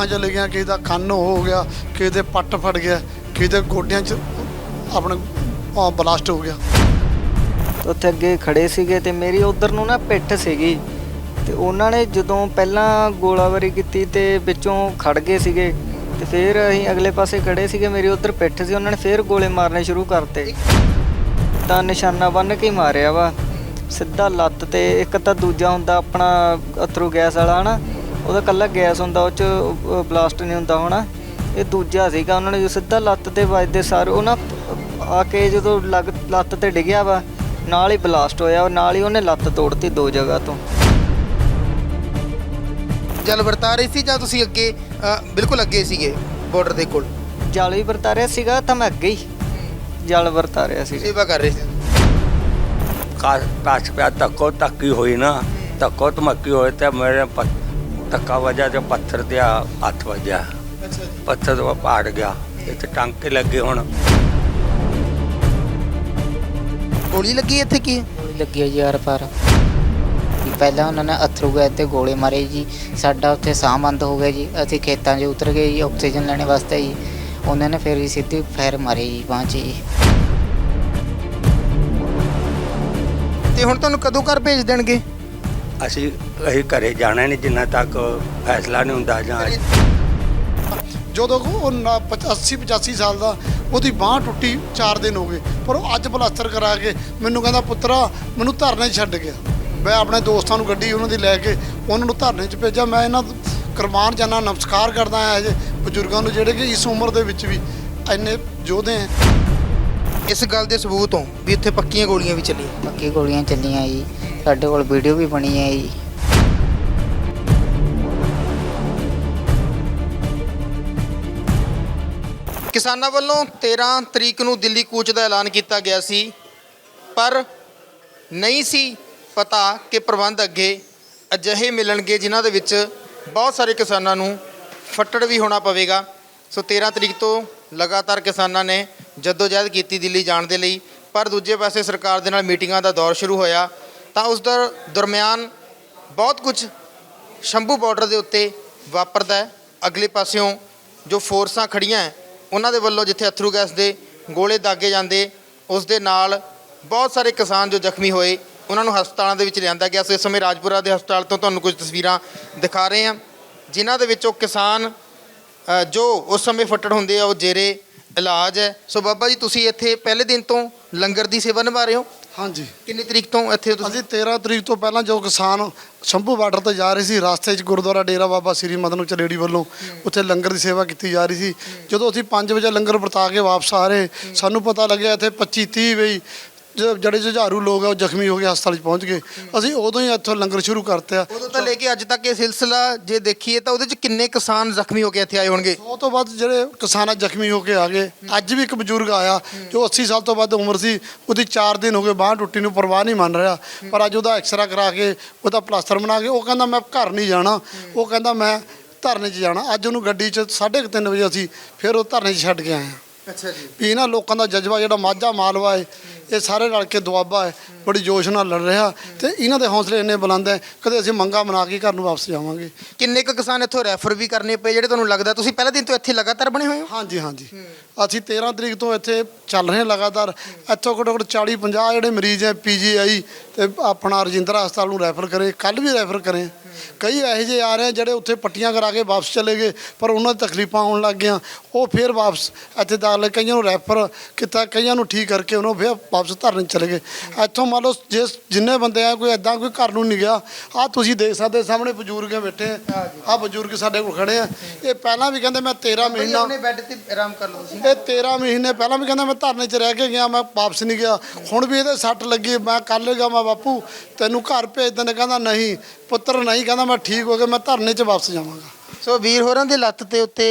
ਅੱਖਾਂ ਚਲੇ ਗਈਆਂ, ਕਿਸੇ ਦਾ ਕੰਨ ਹੋ ਗਿਆ, ਕਿਸੇ ਦੇ ਪੱਟ ਫੜ ਗਿਆ, ਕਿਸੇ ਦੇ ਗੋਡਿਆਂ 'ਚ ਆਪਣੇ ਬਲਾਸਟ ਹੋ ਗਿਆ। ਉੱਥੇ ਅੱਗੇ ਖੜੇ ਸੀਗੇ ਤੇ ਮੇਰੀ ਉਧਰ ਨੂੰ ਨਾ ਪਿੱਠ ਸੀਗੀ ਤੇ ਉਹਨਾਂ ਨੇ ਜਦੋਂ ਪਹਿਲਾਂ ਗੋਲਾਬਾਰੀ ਕੀਤੀ ਤੇ ਵਿੱਚੋਂ ਖੜ ਗਏ ਸੀਗੇ ਤੇ ਫਿਰ ਅਸੀਂ ਅਗਲੇ ਪਾਸੇ ਖੜੇ ਸੀਗੇ, ਮੇਰੀ ਉਧਰ ਪਿੱਠ ਸੀ, ਉਹਨਾਂ ਨੇ ਫਿਰ ਗੋਲੇ ਮਾਰਨੇ ਸ਼ੁਰੂ ਕਰਤੇ। ਤਾਂ ਨਿਸ਼ਾਨਾ ਬੰਨ ਕੇ ਮਾਰਿਆ ਵਾ। ਸਿੱਧਾ ਲੱਤ ਤੇ ਇੱਕ ਤਾਂ ਦੂਜਾ ਹੁੰਦਾ ਆਪਣਾ ਅਥਰੂ ਗੈਸ ਵਾਲਾ, ਹਨਾ? ਉਹਦਾ ਕੱਲਾ ਗੈਸ ਹੁੰਦਾ ਉਹ ਚ ਬਲਾਸਟ ਨਹੀਂ ਹੁੰਦਾ ਹੋਣਾ। ਇਹ ਦੂਜਾ ਸੀਗਾ ਉਹਨਾਂ ਨੇ ਜੋ ਸਿੱਧਾ ਲੱਤ ਤੇ ਵੱਜਦੇ ਸਾਰੇ ਉਹ ਨਾ ਆ ਕੇ ਜਦੋਂ ਲੱਗ ਲੱਤ ਤੇ ਡਿੱਗਿਆ ਵਾ ਨਾਲ ਹੀ ਬਲਾਸਟ ਹੋਇਆ ਨਾਲ ਹੀ ਉਹਨੇ ਲੱਤ ਤੋੜਤੀ ਦੋ ਜਗ੍ਹਾ ਤੋਂ। ਜਲ ਵਰਤਾ ਰਹੇ ਸੀ ਜਾਂ ਤੁਸੀਂ ਅੱਗੇ ਅ, ਬਿਲਕੁਲ ਅੱਗੇ ਸੀਗੇ ਬਾਰਡਰ ਦੇ ਕੋਲ? ਜਲ ਵੀ ਵਰਤਾ ਰਿਹਾ ਸੀਗਾ ਤਾਂ ਮੈਂ ਅੱਗੇ ਹੀ ਜਲ ਵਰਤਾ ਰਿਹਾ ਸੀ ਸੇਵਾ ਕਰ ਰਹੇ ਸੀ। ਕਾਸ ਕਾਸ ਪਿਆ ਧੱਕੋ ਧੱਕੀ ਹੋਈ ਨਾ ਧੱਕੋ ਧਮਕੀ ਹੋਏ ਤੇ ਮੇਰੇ ਪ- ਧੱਕਾ ਵਜਾ ਤੇ ਪੱਥਰ ਤੇ ਆ ਹੱਥ ਵਜਿਆ। ਅੱਛਾ ਜੀ। ਪੱਥਰ ਤੋਂ ਪਾੜ ਗਿਆ। ਇੱਥੇ ਟਾਂਕੇ ਲੱਗੇ ਹੁਣ। ਗੋਲੀ ਲੱਗੀ ਇੱਥੇ ਕੀ? ਗੋਲੀ ਲੱਗੀ ਹੈ ਜੀ ਯਾਰ ਪਰ ਵੀ ਪਹਿਲਾਂ ਉਹਨਾਂ ਨੇ ਅਥਰੂ ਗਏ ਤੇ ਗੋਲੇ ਮਾਰੇ ਜੀ। ਸਾਡਾ ਉੱਥੇ ਸਾਹ ਬੰਦ ਹੋ ਗਿਆ ਜੀ। ਅਸੀਂ ਖੇਤਾਂ 'ਚ ਉਤਰ ਗਏ ਜੀ ਆਕਸੀਜਨ ਲੈਣੇ ਵਾਸਤੇ ਜੀ। ਉਹਨਾਂ ਨੇ ਫਿਰ ਜੀ ਸਿੱਧੀ ਫਾਇਰ ਮਾਰੇ ਜੀ ਬਾਂਹ 'ਚ ਜੀ। ਤੇ ਹੁਣ ਤੁਹਾਨੂੰ ਕਦੋਂ ਘਰ ਭੇਜ ਦੇਣਗੇ? ਅਸੀਂ ਅਸੀਂ ਘਰੇ ਜਾਣਾ ਨਹੀਂ ਜਿੰਨਾ ਤੱਕ ਫੈਸਲਾ ਨਹੀਂ ਹੁੰਦਾ ਜਾਂ ਜਦੋਂ ਉਹ 80 85 ਸਾਲ ਦਾ, ਉਹਦੀ ਬਾਹ ਟੁੱਟੀ 4 ਦਿਨ ਹੋ ਗਏ। ਪਰ ਉਹ ਅੱਜ ਪਲਾਸਟਰ ਕਰਾ ਕੇ ਮੈਨੂੰ ਕਹਿੰਦਾ, ਪੁੱਤਰਾ, ਮੈਨੂੰ ਧਰਨੇ 'ਚ ਛੱਡ ਗਿਆ ਮੈਂ ਆਪਣੇ ਦੋਸਤਾਂ ਨੂੰ ਗੱਡੀ ਉਹਨਾਂ ਦੀ ਲੈ ਕੇ ਉਹਨਾਂ ਨੂੰ ਧਰਨੇ 'ਚ ਭੇਜਿਆ। ਮੈਂ ਇਹਨਾਂ ਕੁਰਬਾਨ ਜਾਨਾ ਨਮਸਕਾਰ ਕਰਦਾ ਆ ਇਹ ਬਜ਼ੁਰਗਾਂ ਨੂੰ, ਜਿਹੜੇ ਕਿ ਇਸ ਉਮਰ ਦੇ ਵਿੱਚ ਵੀ ਇੰਨੇ ਯੋਧੇ ਹੈ ਇਸ ਗੱਲ ਦੇ ਸਬੂਤ ਹੋ ਵੀ ਇੱਥੇ ਪੱਕੀਆਂ ਗੋਲੀਆਂ ਵੀ ਚੱਲੀਆਂ। ਬਾਕੀ ਗੋਲੀਆਂ ਚੱਲੀਆਂ ਜੀ। ਸਾਡੇ ਕੋਲ ਵੀਡੀਓ ਵੀ ਬਣੀ ਹੈ ਜੀ। ਕਿਸਾਨਾਂ ਵੱਲੋਂ 13 ਤਰੀਕ ਨੂੰ ਦਿੱਲੀ ਕੂਚ ਦਾ ਐਲਾਨ ਕੀਤਾ ਗਿਆ ਸੀ ਪਰ ਨਹੀਂ ਸੀ ਪਤਾ ਕਿ ਪ੍ਰਬੰਧ ਅੱਗੇ ਅਜਿਹੇ ਮਿਲਣਗੇ ਜਿਨ੍ਹਾਂ ਦੇ ਵਿੱਚ ਬਹੁਤ ਸਾਰੇ ਕਿਸਾਨਾਂ ਨੂੰ ਫੱਟੜ ਵੀ ਹੋਣਾ ਪਵੇਗਾ। ਸੋ 13 ਤਰੀਕ ਤੋਂ ਲਗਾਤਾਰ ਕਿਸਾਨਾਂ ਨੇ ਜਦੋਜਹਿਦ ਕੀਤੀ ਦਿੱਲੀ ਜਾਣ ਦੇ ਲਈ, ਪਰ ਦੂਜੇ ਪਾਸੇ ਸਰਕਾਰ ਦੇ ਨਾਲ ਮੀਟਿੰਗਾਂ ਦਾ ਦੌਰ ਸ਼ੁਰੂ ਹੋਇਆ, ਤਾਂ ਉਸ ਦਾ ਦਰਮਿਆਨ ਬਹੁਤ ਕੁਝ ਸ਼ੰਭੂ ਬਾਰਡਰ ਦੇ ਉੱਤੇ ਵਾਪਰਦਾ ਹੈ। ਅਗਲੇ ਪਾਸਿਓਂ ਜੋ ਫੋਰਸਾਂ ਖੜੀਆਂ ਉਹਨਾਂ ਦੇ ਵੱਲੋਂ ਜਿੱਥੇ ਅਥਰੂ ਗੈਸ ਦੇ ਗੋਲੇ ਦਾਗੇ ਜਾਂਦੇ, ਉਸ ਦੇ ਨਾਲ ਬਹੁਤ ਸਾਰੇ ਕਿਸਾਨ ਜੋ ਜ਼ਖਮੀ ਹੋਏ, ਉਹਨਾਂ ਨੂੰ ਹਸਪਤਾਲਾਂ ਦੇ ਵਿੱਚ ਲਿਆਂਦਾ ਗਿਆ। ਸੋ ਇਸ ਸਮੇਂ ਰਾਜਪੁਰਾ ਦੇ ਹਸਪਤਾਲ ਤੋਂ ਤੁਹਾਨੂੰ ਕੁਝ ਤਸਵੀਰਾਂ ਦਿਖਾ ਰਹੇ ਹਾਂ, ਜਿਨ੍ਹਾਂ ਦੇ ਵਿੱਚੋਂ ਕਿਸਾਨ ਜੋ ਉਸ ਸਮੇਂ ਫੱਟੜ ਹੁੰਦੇ ਆ, ਉਹ ਜੇਰੇ ਇਲਾਜ ਹੈ। ਸੋ ਬਾਬਾ ਜੀ ਤੁਸੀਂ ਇੱਥੇ ਪਹਿਲੇ ਦਿਨ ਤੋਂ ਲੰਗਰ ਦੀ ਸੇਵਾ ਨਿਭਾ ਰਹੇ ਹੋ? ਹਾਂਜੀ। ਕਿੰਨੀ ਤਰੀਕ ਤੋਂ ਇੱਥੇ ਤੁਸੀਂ? ਅਸੀਂ 13 ਤਰੀਕ ਤੋਂ ਪਹਿਲਾਂ ਜੋ ਕਿਸਾਨ ਸ਼ੰਭੂ ਬਾਰਡਰ ਤੇ ਜਾ ਰਹੇ ਸੀ ਰਸਤੇ 'ਚ ਗੁਰਦੁਆਰਾ ਡੇਰਾ ਬਾਬਾ ਸ੍ਰੀ ਮਦਨ ਚਲੇੜੀ ਵੱਲੋਂ ਉੱਥੇ ਲੰਗਰ ਦੀ ਸੇਵਾ ਕੀਤੀ ਜਾ ਰਹੀ ਸੀ। ਜਦੋਂ ਅਸੀਂ 5 ਵਜੇ ਲੰਗਰ ਵਰਤਾ ਕੇ ਵਾਪਸ ਆ ਰਹੇ ਸਾਨੂੰ ਪਤਾ ਲੱਗਿਆ ਇੱਥੇ 25 30 ਵਈ ਜਿਹੜੇ ਜੁਝਾਰੂ ਲੋਕ ਆ ਉਹ ਜ਼ਖਮੀ ਹੋ ਕੇ ਹਸਪਤਾਲ 'ਚ ਪਹੁੰਚ ਗਏ। ਅਸੀਂ ਉਦੋਂ ਹੀ ਇੱਥੋਂ ਲੰਗਰ ਸ਼ੁਰੂ ਕਰਤਿਆ ਉਦੋਂ ਤੋਂ ਲੈ ਕੇ ਅੱਜ ਤੱਕ ਇਹ ਸਿਲਸਿਲਾ ਜੇ ਦੇਖੀਏ ਤਾਂ ਉਹਦੇ ਚ ਕਿੰਨੇ ਕਿਸਾਨ ਜ਼ਖਮੀ ਹੋ ਕੇ ਇੱਥੇ ਆਏ ਹੋਣਗੇ? ਉਹ ਤੋਂ ਬਾਅਦ ਜਿਹੜੇ ਕਿਸਾਨਾਂ ਜ਼ਖਮੀ ਹੋ ਕੇ ਆ ਗਏ। ਅੱਜ ਵੀ ਇੱਕ ਬਜ਼ੁਰਗ ਆਇਆ ਜੋ 80 ਸਾਲ ਤੋਂ ਵੱਧ ਉਮਰ ਸੀ ਉਹਦੀ 4 ਦਿਨ ਹੋ ਗਏ ਬਾਂਹ ਟੁੱਟੀ ਨੂੰ ਪਰਵਾਹ ਨਹੀਂ ਮੰਨ ਰਿਹਾ। ਪਰ ਅੱਜ ਉਹਦਾ ਐਕਸਰਾ ਕਰਾ ਕੇ ਉਹਦਾ ਪਲਾਸਟਰ ਬਣਾ ਕੇ ਉਹ ਕਹਿੰਦਾ ਮੈਂ ਘਰ ਨਹੀਂ ਜਾਣਾ। ਉਹ ਕਹਿੰਦਾ ਮੈਂ ਧਰਨੇ 'ਚ ਜਾਣਾ। ਅੱਜ ਉਹਨੂੰ ਗੱਡੀ 'ਚ 3:30 ਵਜੇ ਅਸੀਂ ਫਿਰ ਉਹ ਧਰਨੇ 'ਚ ਛੱਡ ਕੇ ਆਏ ਹਾਂ। ਅੱਛਾ ਜੀ। ਵੀ ਇਹਨਾਂ ਲੋਕਾਂ ਦਾ ਜਜ਼ਬਾ ਜਿਹੜਾ ਮਾਝਾ ਮਾਲਵਾ ਹੈ। ਇਹ ਸਾਰੇ ਰਲ ਕੇ ਦੁਆਬਾ ਹੈ ਬੜੀ ਜੋਸ਼ ਨਾਲ ਲੜ ਰਿਹਾ ਤੇ ਇਹਨਾਂ ਦੇ ਹੌਸਲੇ ਇੰਨੇ ਬੁਲੰਦ ਹੈ ਕਦੇ ਅਸੀਂ ਮੰਗਾ ਬਣਾ ਕੇ ਘਰ ਨੂੰ ਵਾਪਸ ਜਾਵਾਂਗੇ। ਕਿੰਨੇ ਕੁ ਕਿਸਾਨ ਇੱਥੋਂ ਰੈਫਰ ਵੀ ਕਰਨੇ ਪਏ ਜਿਹੜੇ ਤੁਹਾਨੂੰ ਲੱਗਦਾ ਤੁਸੀਂ ਪਹਿਲੇ ਦਿਨ ਤੋਂ ਇੱਥੇ ਲਗਾਤਾਰ ਬਣੇ ਹੋਏ ਹੋ? ਹਾਂਜੀ ਹਾਂਜੀ। ਅਸੀਂ 13 ਤਰੀਕ ਤੋਂ ਇੱਥੇ ਚੱਲ ਰਹੇ ਹਾਂ ਲਗਾਤਾਰ। ਇੱਥੋਂ ਘੱਟੋ ਘੱਟ 40 50 ਜਿਹੜੇ ਮਰੀਜ਼ ਹੈ ਪੀਜੀਆਈ ਤੇ ਆਪਣਾ ਰਜਿੰਦਰਾ ਹਸਪਤਾਲ ਨੂੰ ਰੈਫਰ ਕਰੇ ਕੱਲ ਵੀ ਰੈਫਰ ਕਰੇ। ਕਈ ਇਹੋ ਜਿਹੇ ਆ ਰਹੇ ਆ ਜਿਹੜੇ ਉੱਥੇ ਪੱਟੀਆਂ ਕਰਾ ਕੇ ਵਾਪਸ ਚਲੇ ਗਏ ਪਰ ਉਹਨਾਂ ਦੀ ਤਕਲੀਫਾਂ ਆਉਣ ਲੱਗ ਗਈਆਂ। ਉਹ ਫਿਰ ਵਾਪਸ ਇੱਥੇ ਦਾਖਲ ਕਈਆਂ ਨੂੰ ਰੈਫਰ ਕੀਤਾ ਕਈਆਂ ਨੂੰ ਠੀਕ ਕਰਕੇ ਉਹਨੂੰ ਫਿਰ ਵਾਪਸ ਧਰਨ ਚਲੇ ਗਏ। ਇੱਥੋਂ ਮੰਨ ਲਓ ਜੇ ਜਿੰਨੇ ਬੰਦੇ ਆ ਕੋਈ ਐਦਾਂ ਕੋਈ ਘਰ ਨੂੰ ਨਹੀਂ ਗਿਆ। ਆ ਤੁਸੀਂ ਦੇਖ ਸਕਦੇ ਸਾਹਮਣੇ ਬਜ਼ੁਰਗ ਬੈਠੇ। ਆ ਬਜ਼ੁਰਗ ਸਾਡੇ ਕੋਲ ਖੜੇ ਆ। ਇਹ ਪਹਿਲਾਂ ਵੀ ਕਹਿੰਦੇ ਮੈਂ 13 ਮਹੀਨਾ ਆਪਣੇ ਬੈੱਡ ਤੇ ਆਰਾਮ ਕਰ ਲਓ ਤੁਸੀਂ। ਇਹ 13 ਮਹੀਨੇ ਪਹਿਲਾਂ ਵੀ ਕਹਿੰਦਾ ਮੈਂ ਧਰਨੇ 'ਚ ਰਹਿ ਕੇ ਗਿਆ ਮੈਂ ਵਾਪਸ ਨਹੀਂ ਗਿਆ। ਹੁਣ ਵੀ ਇਹਦੇ ਸੱਟ ਲੱਗੀ ਮੈਂ ਕੱਲ ਗਿਆ ਮੈਂ ਬਾਪੂ ਤੈਨੂੰ ਘਰ ਭੇਜ ਦਿੰਦੇ ਕਹਿੰਦਾ ਨਹੀਂ ਪੁੱਤਰ ਨਹੀਂ ਕਹਿੰਦਾ ਮੈਂ ਠੀਕ ਹੋ ਗਿਆ ਮੈਂ ਧਰਨੇ 'ਚ ਵਾਪਸ ਜਾਵਾਂਗਾ। ਸੋ ਵੀਰ ਹੋਰਾਂ ਦੇ ਲੱਤ ਤੇ ਉੱਤੇ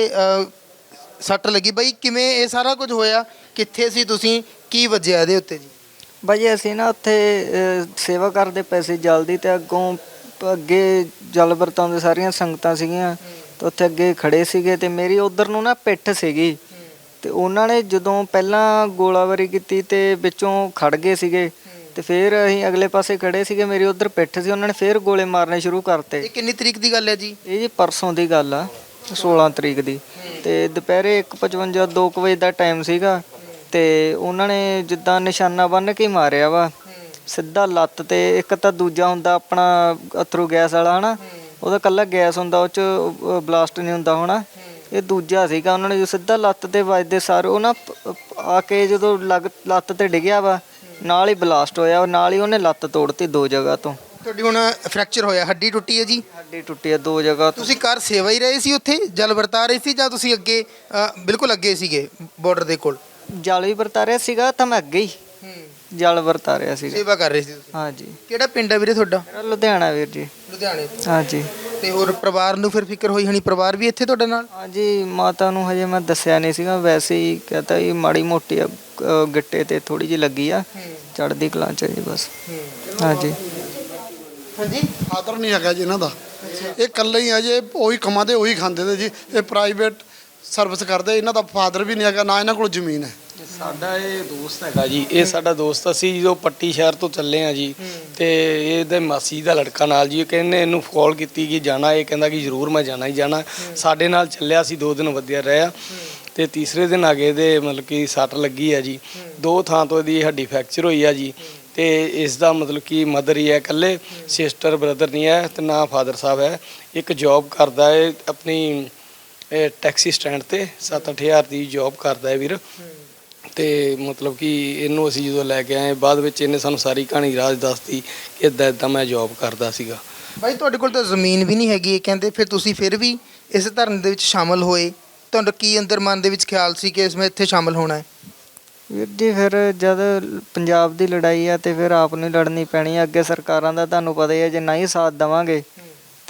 ਸੱਟ ਲੱਗੀ। ਬਈ ਕਿਵੇਂ ਇਹ ਸਾਰਾ ਕੁਝ ਹੋਇਆ? ਕਿੱਥੇ ਸੀ ਤੁਸੀਂ? ਕੀ ਵੱਜਿਆ ਇਹਦੇ ਉੱਤੇ ਜੀ? ਬਾਈ ਅਸੀਂ ਨਾ ਉੱਥੇ ਸੇਵਾ ਕਰਦੇ ਪੈਸੇ ਜਲਦੀ ਤੇ ਅੱਗੋਂ ਪ- ਅੱਗੇ ਜਲ ਵਰਤਾਉਂਦੇ ਸਾਰੀਆਂ ਸੰਗਤਾਂ ਸੀਗੀਆਂ ਤੇ ਉੱਥੇ ਅੱਗੇ ਖੜੇ ਸੀਗੇ ਤੇ ਮੇਰੀ ਉਧਰ ਨੂੰ ਨਾ ਪਿੱਠ ਸੀਗੀ ਤੇ ਉਹਨਾਂ ਨੇ ਜਦੋਂ ਪਹਿਲਾਂ ਗੋਲਾਬਾਰੀ ਕੀਤੀ ਤੇ ਵਿੱਚੋਂ ਖੜ ਗਏ ਸੀਗੇ ਤੇ ਫਿਰ ਅਸੀਂ ਅਗਲੇ ਪਾਸੇ ਖੜੇ ਸੀਗੇ ਮੇਰੀ ਉਧਰ ਪਿੱਠ ਸੀ ਉਹਨਾਂ ਨੇ ਫਿਰ ਗੋਲੇ ਮਾਰਨੇ ਸ਼ੁਰੂ ਕਰਤੇ। ਇਹ ਕਿੰਨੀ ਤਰੀਕ ਦੀ ਗੱਲ ਹੈ ਜੀ? ਇਹ ਜੀ ਪਰਸੋਂ ਦੀ ਗੱਲ ਆ 16 ਤਰੀਕ ਦੀ ਤੇ ਦੁਪਹਿਰੇ 1:55 2 ਕੁ ਵਜੇ ਦਾ ਟਾਈਮ ਸੀਗਾ ਤੇ ਉਹਨਾਂ ਨੇ ਜਿੱਦਾਂ ਨਿਸ਼ਾਨਾ ਬੰਨ ਕੇ ਹੀ ਮਾਰਿਆ ਵਾ। ਸਿੱਧਾ ਲੱਤ ਤੇ ਇੱਕ ਤਾਂ ਦੂਜਾ ਹੁੰਦਾ ਆਪਣਾ ਅਥਰੂ ਗੈਸ ਵਾਲਾ ਹਨਾ? ਉਹਦਾ ਕੱਲਾ ਗੈਸ ਹੁੰਦਾ ਉਹ ਚ ਬਲਾਸਟ ਨਹੀਂ ਹੁੰਦਾ ਹੋਣਾ। ਇਹ ਦੂਜਾ ਸੀਗਾ ਉਹਨਾਂ ਨੇ ਜੋ ਸਿੱਧਾ ਲੱਤ ਤੇ ਵੱਜਦੇ ਸਾਰ ਉਹ ਨਾ ਪ- ਪ- ਆ ਕੇ ਜਦੋਂ ਲੱਗ ਲੱਤ ਤੇ ਡਿੱਗਿਆ ਵਾ ਨਾਲ ਹੀ ਬਲਾਸਟ ਹੋਇਆ ਨਾਲ ਹੀ ਉਹਨੇ ਲੱਤ ਤੋੜਤੀ ਦੋ ਜਗ੍ਹਾ ਤੋਂ। ਤੁਹਾਡੀ ਹੁਣ ਫ੍ਰੈਕਚਰ ਹੋਇਆ ਹੱਡੀ ਟੁੱਟੀ ਹੈ ਜੀ? ਹੱਡੀ ਟੁੱਟੀ ਆ ਦੋ ਜਗ੍ਹਾ ਤੋਂ। ਤੁਸੀਂ ਕਰ ਸੇਵਾ ਹੀ ਰਹੇ ਸੀ ਉੱਥੇ? ਜਲ ਵਰਤਾ ਰਹੇ ਸੀ ਜਾਂ ਤੁਸੀਂ ਅੱਗੇ ਅ, ਬਿਲਕੁਲ ਅੱਗੇ ਸੀਗੇ ਬਾਰਡਰ ਦੇ ਕੋਲ? ਜਲ ਵੀ ਵਰਤਾ ਰਿਹਾ ਸੀਗਾ ਤਾਂ ਮੈਂ ਅੱਗੇ ਹੀ ਜਲ ਵਰਤਾ ਰਿਹਾ ਸੀਗਾ। ਸੇਵਾ ਕਰ ਰਹੇ ਸੀ ਤੁਸੀਂ? ਹਾਂਜੀ। ਕਿਹੜਾ ਪਿੰਡ ਹੈ ਵੀਰੇ ਤੁਹਾਡਾ? ਮੇਰਾ ਲੁਧਿਆਣਾ ਵੀਰ ਜੀ। ਲੁਧਿਆਣੇ ਹਾਂਜੀ। ਤੇ ਹੋਰ ਪਰਿਵਾਰ ਨੂੰ ਫਿਰ ਫਿਕਰ ਹੋਈ ਹਣੀ ਪਰਿਵਾਰ ਵੀ ਇੱਥੇ ਤੁਹਾਡੇ ਨਾਲ? ਹਾਂਜੀ ਮਾਤਾ ਨੂੰ ਹਜੇ ਮੈਂ ਦੱਸਿਆ ਨਹੀਂ ਸੀਗਾ ਵੈਸੇ ਹੀ ਕਹਤਾ ਇਹ ਮਾੜੀ ਮੋਟੀ ਆ, ਅ, ਗਿੱਟੇ ਤੇ ਥੋੜੀ ਜਿਹੀ ਲੱਗੀ ਆ ਚੜਦੀ ਕਲਾਂ ਚ ਜੀ ਬਸ। ਹਾਂਜੀ। ਹਾਂਜੀ। ਫਾਦਰ ਨਹੀਂ ਹੈਗਾ ਜੀ ਇਹਨਾਂ ਦਾ। ਇਹ ਇਕੱਲੇ ਹੀ ਆ ਜੇ ਉਹੀ ਕਮਾਉਂਦੇ ਉਹੀ ਖਾਂਦੇ ਤੇ ਜੀ। ਇਹ ਪ੍ਰਾਈਵੇਟ ਸਰਵਿਸ ਕਰਦੇ, ਇਹਨਾਂ ਦਾ ਫਾਦਰ ਵੀ ਨਹੀਂ ਹੈਗਾ, ਨਾ ਇਹਨਾਂ ਕੋਲ ਜ਼ਮੀਨ ਹੈ। ਸਾਡਾ ਇਹ ਦੋਸਤ ਹੈਗਾ ਜੀ, ਇਹ ਸਾਡਾ ਦੋਸਤ, ਅਸੀਂ ਜਦੋਂ ਪੱਟੀ ਸ਼ਹਿਰ ਤੋਂ ਚੱਲੇ ਆ ਜੀ, ਤੇ ਇਹਦੇ ਮਾਸੀ ਦਾ ਲੜਕਾ ਨਾਲ ਜੀ ਇਹ ਕਹਿੰਨੇ ਇਹਨੂੰ ਕਾਲ ਕੀਤੀ ਕਿ ਜਾਣਾ, ਇਹ ਕਹਿੰਦਾ ਕਿ ਜ਼ਰੂਰ ਮੈਂ ਜਾਣਾ ਹੀ ਜਾਣਾ। ਸਾਡੇ ਨਾਲ ਚੱਲਿਆ ਸੀ ਦੋ ਦਿਨ ਵਧੀਆ ਰਿਹਾ ਤੇ ਤੀਸਰੇ ਦਿਨ ਆ ਗਏ ਦੇ ਮਤਲਬ ਕਿ ਸੱਟ ਲੱਗੀ ਆ ਜੀ। ਦੋ ਥਾਂ ਤੋਂ ਇਹਦੀ ਹੱਡੀ ਫ੍ਰੈਕਚਰ ਹੋਈ ਆ ਜੀ, ਤੇ ਇਸ ਦਾ ਮਤਲਬ ਕਿ ਮਦਰ ਹੀ ਹੈ ਇਕੱਲੇ ਸਿਸਟਰ ਬ੍ਰਦਰ ਨਹੀਂ ਹੈ, ਤੇ ਨਾ ਫਾਦਰ ਸਾਹਿਬ ਹੈ। ਇੱਕ ਜੌਬ ਕਰਦਾ ਹੈ, ਆਪਣੀ ਟੈਕਸੀ ਸਟੈਂਡ ਤੇ 7-8000 ਦੀ ਜੌਬ ਕਰਦਾ ਹੈ ਵੀਰ। ਤੇ ਮਤਲਬ ਕਿ ਇਹਨੂੰ ਅਸੀਂ ਜਦੋਂ ਲੈ ਕੇ ਆਏ ਬਾਅਦ ਵਿੱਚ ਇਹਨੇ ਸਾਨੂੰ ਸਾਰੀ ਕਹਾਣੀ ਰਾਜ ਦੱਸਤੀ ਕਿ ਇਦਾਂ ਇਦਾਂ ਮੈਂ ਜੌਬ ਕਰਦਾ ਸੀਗਾ। ਬਾਈ ਤੁਹਾਡੇ ਕੋਲ ਤਾਂ ਜ਼ਮੀਨ ਵੀ ਨਹੀਂ ਹੈਗੀ ਇਹ ਕਹਿੰਦੇ ਫਿਰ ਤੁਸੀਂ ਫਿਰ ਵੀ ਇਸ ਧਰਨੇ ਦੇ ਵਿੱਚ ਸ਼ਾਮਲ ਹੋਏ। ਤੁਹਾਡਾ ਕੀ ਅੰਦਰ ਮਨ ਦੇ ਵਿੱਚ ਖਿਆਲ ਸੀ ਕਿ ਇਸ ਵਿੱਚ ਇੱਥੇ ਸ਼ਾਮਲ ਹੋਣਾ ਹੈ? ਵੀਰ ਜੀ ਫਿਰ ਜਦ ਪੰਜਾਬ ਦੀ ਲੜਾਈ ਆ ਤੇ ਫਿਰ ਆਪ ਨੂੰ ਹੀ ਲੜਨੀ ਪੈਣੀ ਆ ਅੱਗੇ ਸਰਕਾਰਾਂ ਦਾ ਤੁਹਾਨੂੰ ਪਤਾ ਹੀ ਆ ਜੇ ਨਹੀਂ ਸਾਥ ਦੇਵਾਂਗੇ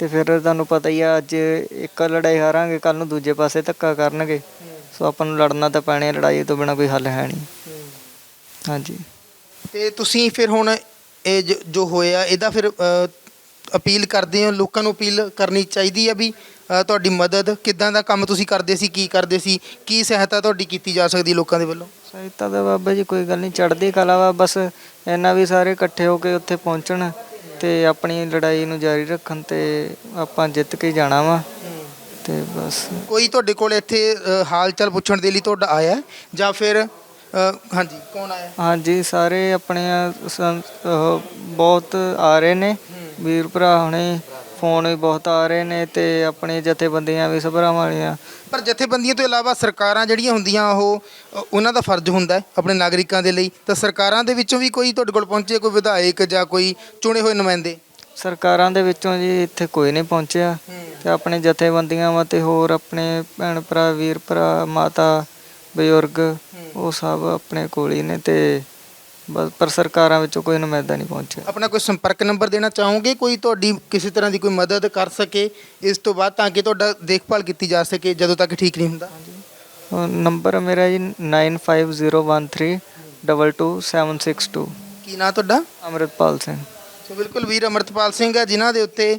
ਤੇ ਫਿਰ ਤੁਹਾਨੂੰ ਪਤਾ ਹੀ ਆ ਅੱਜ ਇੱਕ ਲੜਾਈ ਹਾਰਾਂਗੇ ਕੱਲ ਨੂੰ ਦੂਜੇ ਪਾਸੇ ਧੱਕਾ ਕਰਨਗੇ। ਸੋ ਆਪਾਂ ਨੂੰ ਲੜਨਾ ਤਾਂ ਪੈਣੀ ਆ ਲੜਾਈ ਤੋਂ ਬਿਨਾ ਕੋਈ ਹੱਲ ਹੈ ਨਹੀਂ। ਹਾਂਜੀ। ਤੇ ਤੁਸੀਂ ਫਿਰ ਹੁਣ ਇਹ ਜ- ਜੋ ਹੋਇਆ ਇਹਦਾ ਫਿਰ ਅ, ਅਪੀਲ ਕਰਦੇ ਹੋ ਲੋਕਾਂ ਨੂੰ ਅਪੀਲ ਕਰਨੀ ਚਾਹੀਦੀ ਹੈ ਵੀ ਅ, ਤੁਹਾਡੀ ਮਦਦ ਕਿੱਦਾਂ ਦਾ ਕੰਮ ਤੁਸੀਂ ਕਰਦੇ ਸੀ ਕੀ ਕਰਦੇ ਸੀ ਕੀ ਸਹਾਇਤਾ ਤੁਹਾਡੀ ਕੀਤੀ ਜਾ ਸਕਦੀ ਲੋਕਾਂ ਦੇ ਵੱਲੋਂ? ਸਹਾਇਤਾ ਦਾ ਬਾਬਾ ਜੀ ਕੋਈ ਗੱਲ ਨਹੀਂ ਚੜ੍ਹਦੀ ਕਲਾ ਵਾ ਬਸ ਇੰਨਾ ਵੀ ਸਾਰੇ ਇਕੱਠੇ ਹੋ ਕੇ ਉੱਥੇ ਪਹੁੰਚਣ। ਤੇ ਆਪਣੀ ਲੜਾਈ ਨੂੰ ਜਾਰੀ ਰੱਖਣ ਤੇ ਆਪਾਂ ਜਿੱਤ ਕੇ ਜਾਣਾ ਵਾ। ਤੇ ਬਸ। ਕੋਈ ਤੁਹਾਡੇ ਕੋਲ ਇੱਥੇ ਅ, ਹਾਲ ਚਾਲ ਪੁੱਛਣ ਦੇ ਲਈ ਤੁਹਾਡਾ ਆਇਆ ਹੈ? ਜਾਂ ਫਿਰ ਅ, ਹਾਂਜੀ ਕੌਣ ਆਇਆ? ਹਾਂਜੀ ਸਾਰੇ ਆਪਣੇ ਸੰ- ਉਹ ਬਹੁਤ ਆ ਰਹੇ ਨੇ। ਵੀਰ ਭਰਾ ਹੁਣੇ ਫੋਨ ਵੀ ਬਹੁਤ ਆ ਰਹੇ ਨੇ ਤੇ ਆਪਣੇ ਜਥੇਬੰਦੀਆਂ ਵੀ ਸਭਰਾਂ ਵਾਲੀਆਂ। ਪਰ ਜਥੇਬੰਦੀਆਂ ਤੋਂ ਇਲਾਵਾ ਸਰਕਾਰਾਂ ਜਿਹੜੀਆਂ ਹੁੰਦੀਆਂ ਉਹ ਉਹਨਾਂ ਦਾ ਫਰਜ਼ ਹੁੰਦਾ ਹੈ ਆਪਣੇ ਨਾਗਰਿਕਾਂ ਦੇ ਲਈ। ਤਾਂ ਸਰਕਾਰਾਂ ਦੇ ਵਿੱਚੋਂ ਵੀ ਕੋਈ ਤੁਹਾਡੇ ਕੋਲ ਪਹੁੰਚੇ ਕੋਈ ਵਿਧਾਇਕ ਜਾਂ ਕੋਈ ਚੁਣੇ ਹੋਏ ਨੁਮਾਇੰਦੇ? ਸਰਕਾਰਾਂ ਦੇ ਵਿੱਚੋਂ ਜੀ ਇੱਥੇ ਕੋਈ ਨਹੀਂ ਪਹੁੰਚਿਆ। ਤੇ ਆਪਣੇ ਜਥੇਬੰਦੀਆਂ ਵਾ ਤੇ ਹੋਰ ਆਪਣੇ ਭੈਣ ਭਰਾ ਵੀਰ ਭਰਾ ਮਾਤਾ ਬਜ਼ੁਰਗ ਉਹ ਸਭ ਆਪਣੇ ਕੋਲ ਹੀ ਨੇ ਤੇ ਬਸ ਪਰ ਸਰਕਾਰਾਂ ਵਿੱਚੋਂ ਕੋਈ ਨੁਮਾਇੰਦਾ ਨਹੀਂ ਪਹੁੰਚਿਆ। ਆਪਣਾ ਕੋਈ ਸੰਪਰਕ ਨੰਬਰ ਦੇਣਾ ਚਾਹੋਗੇ? ਕੋਈ ਤੁਹਾਡੀ ਕਿਸੇ ਤਰ੍ਹਾਂ ਦੀ ਕੋਈ ਮਦਦ ਕਰ ਸਕੇ? ਇਸ ਤੋਂ ਬਾਅਦ ਤਾਂ ਕਿ ਤੁਹਾਡਾ ਦੇਖਭਾਲ ਕੀਤੀ ਜਾ ਸਕੇ ਜਦੋਂ ਤੱਕ ਠੀਕ ਨਹੀਂ ਹੁੰਦਾ? ਉਹ ਨੰਬਰ ਮੇਰਾ ਜੀ 9501322762 ਕੀ ਨਾਂ ਤੁਹਾਡਾ? ਅਮਰਿਤਪਾਲ ਸਿੰਘ। ਸੋ ਬਿਲਕੁਲ ਵੀਰ ਅਮਰਤਪਾਲ ਸਿੰਘ ਆ ਜਿਨ੍ਹਾਂ ਦੇ ਉੱਤੇ ਅ,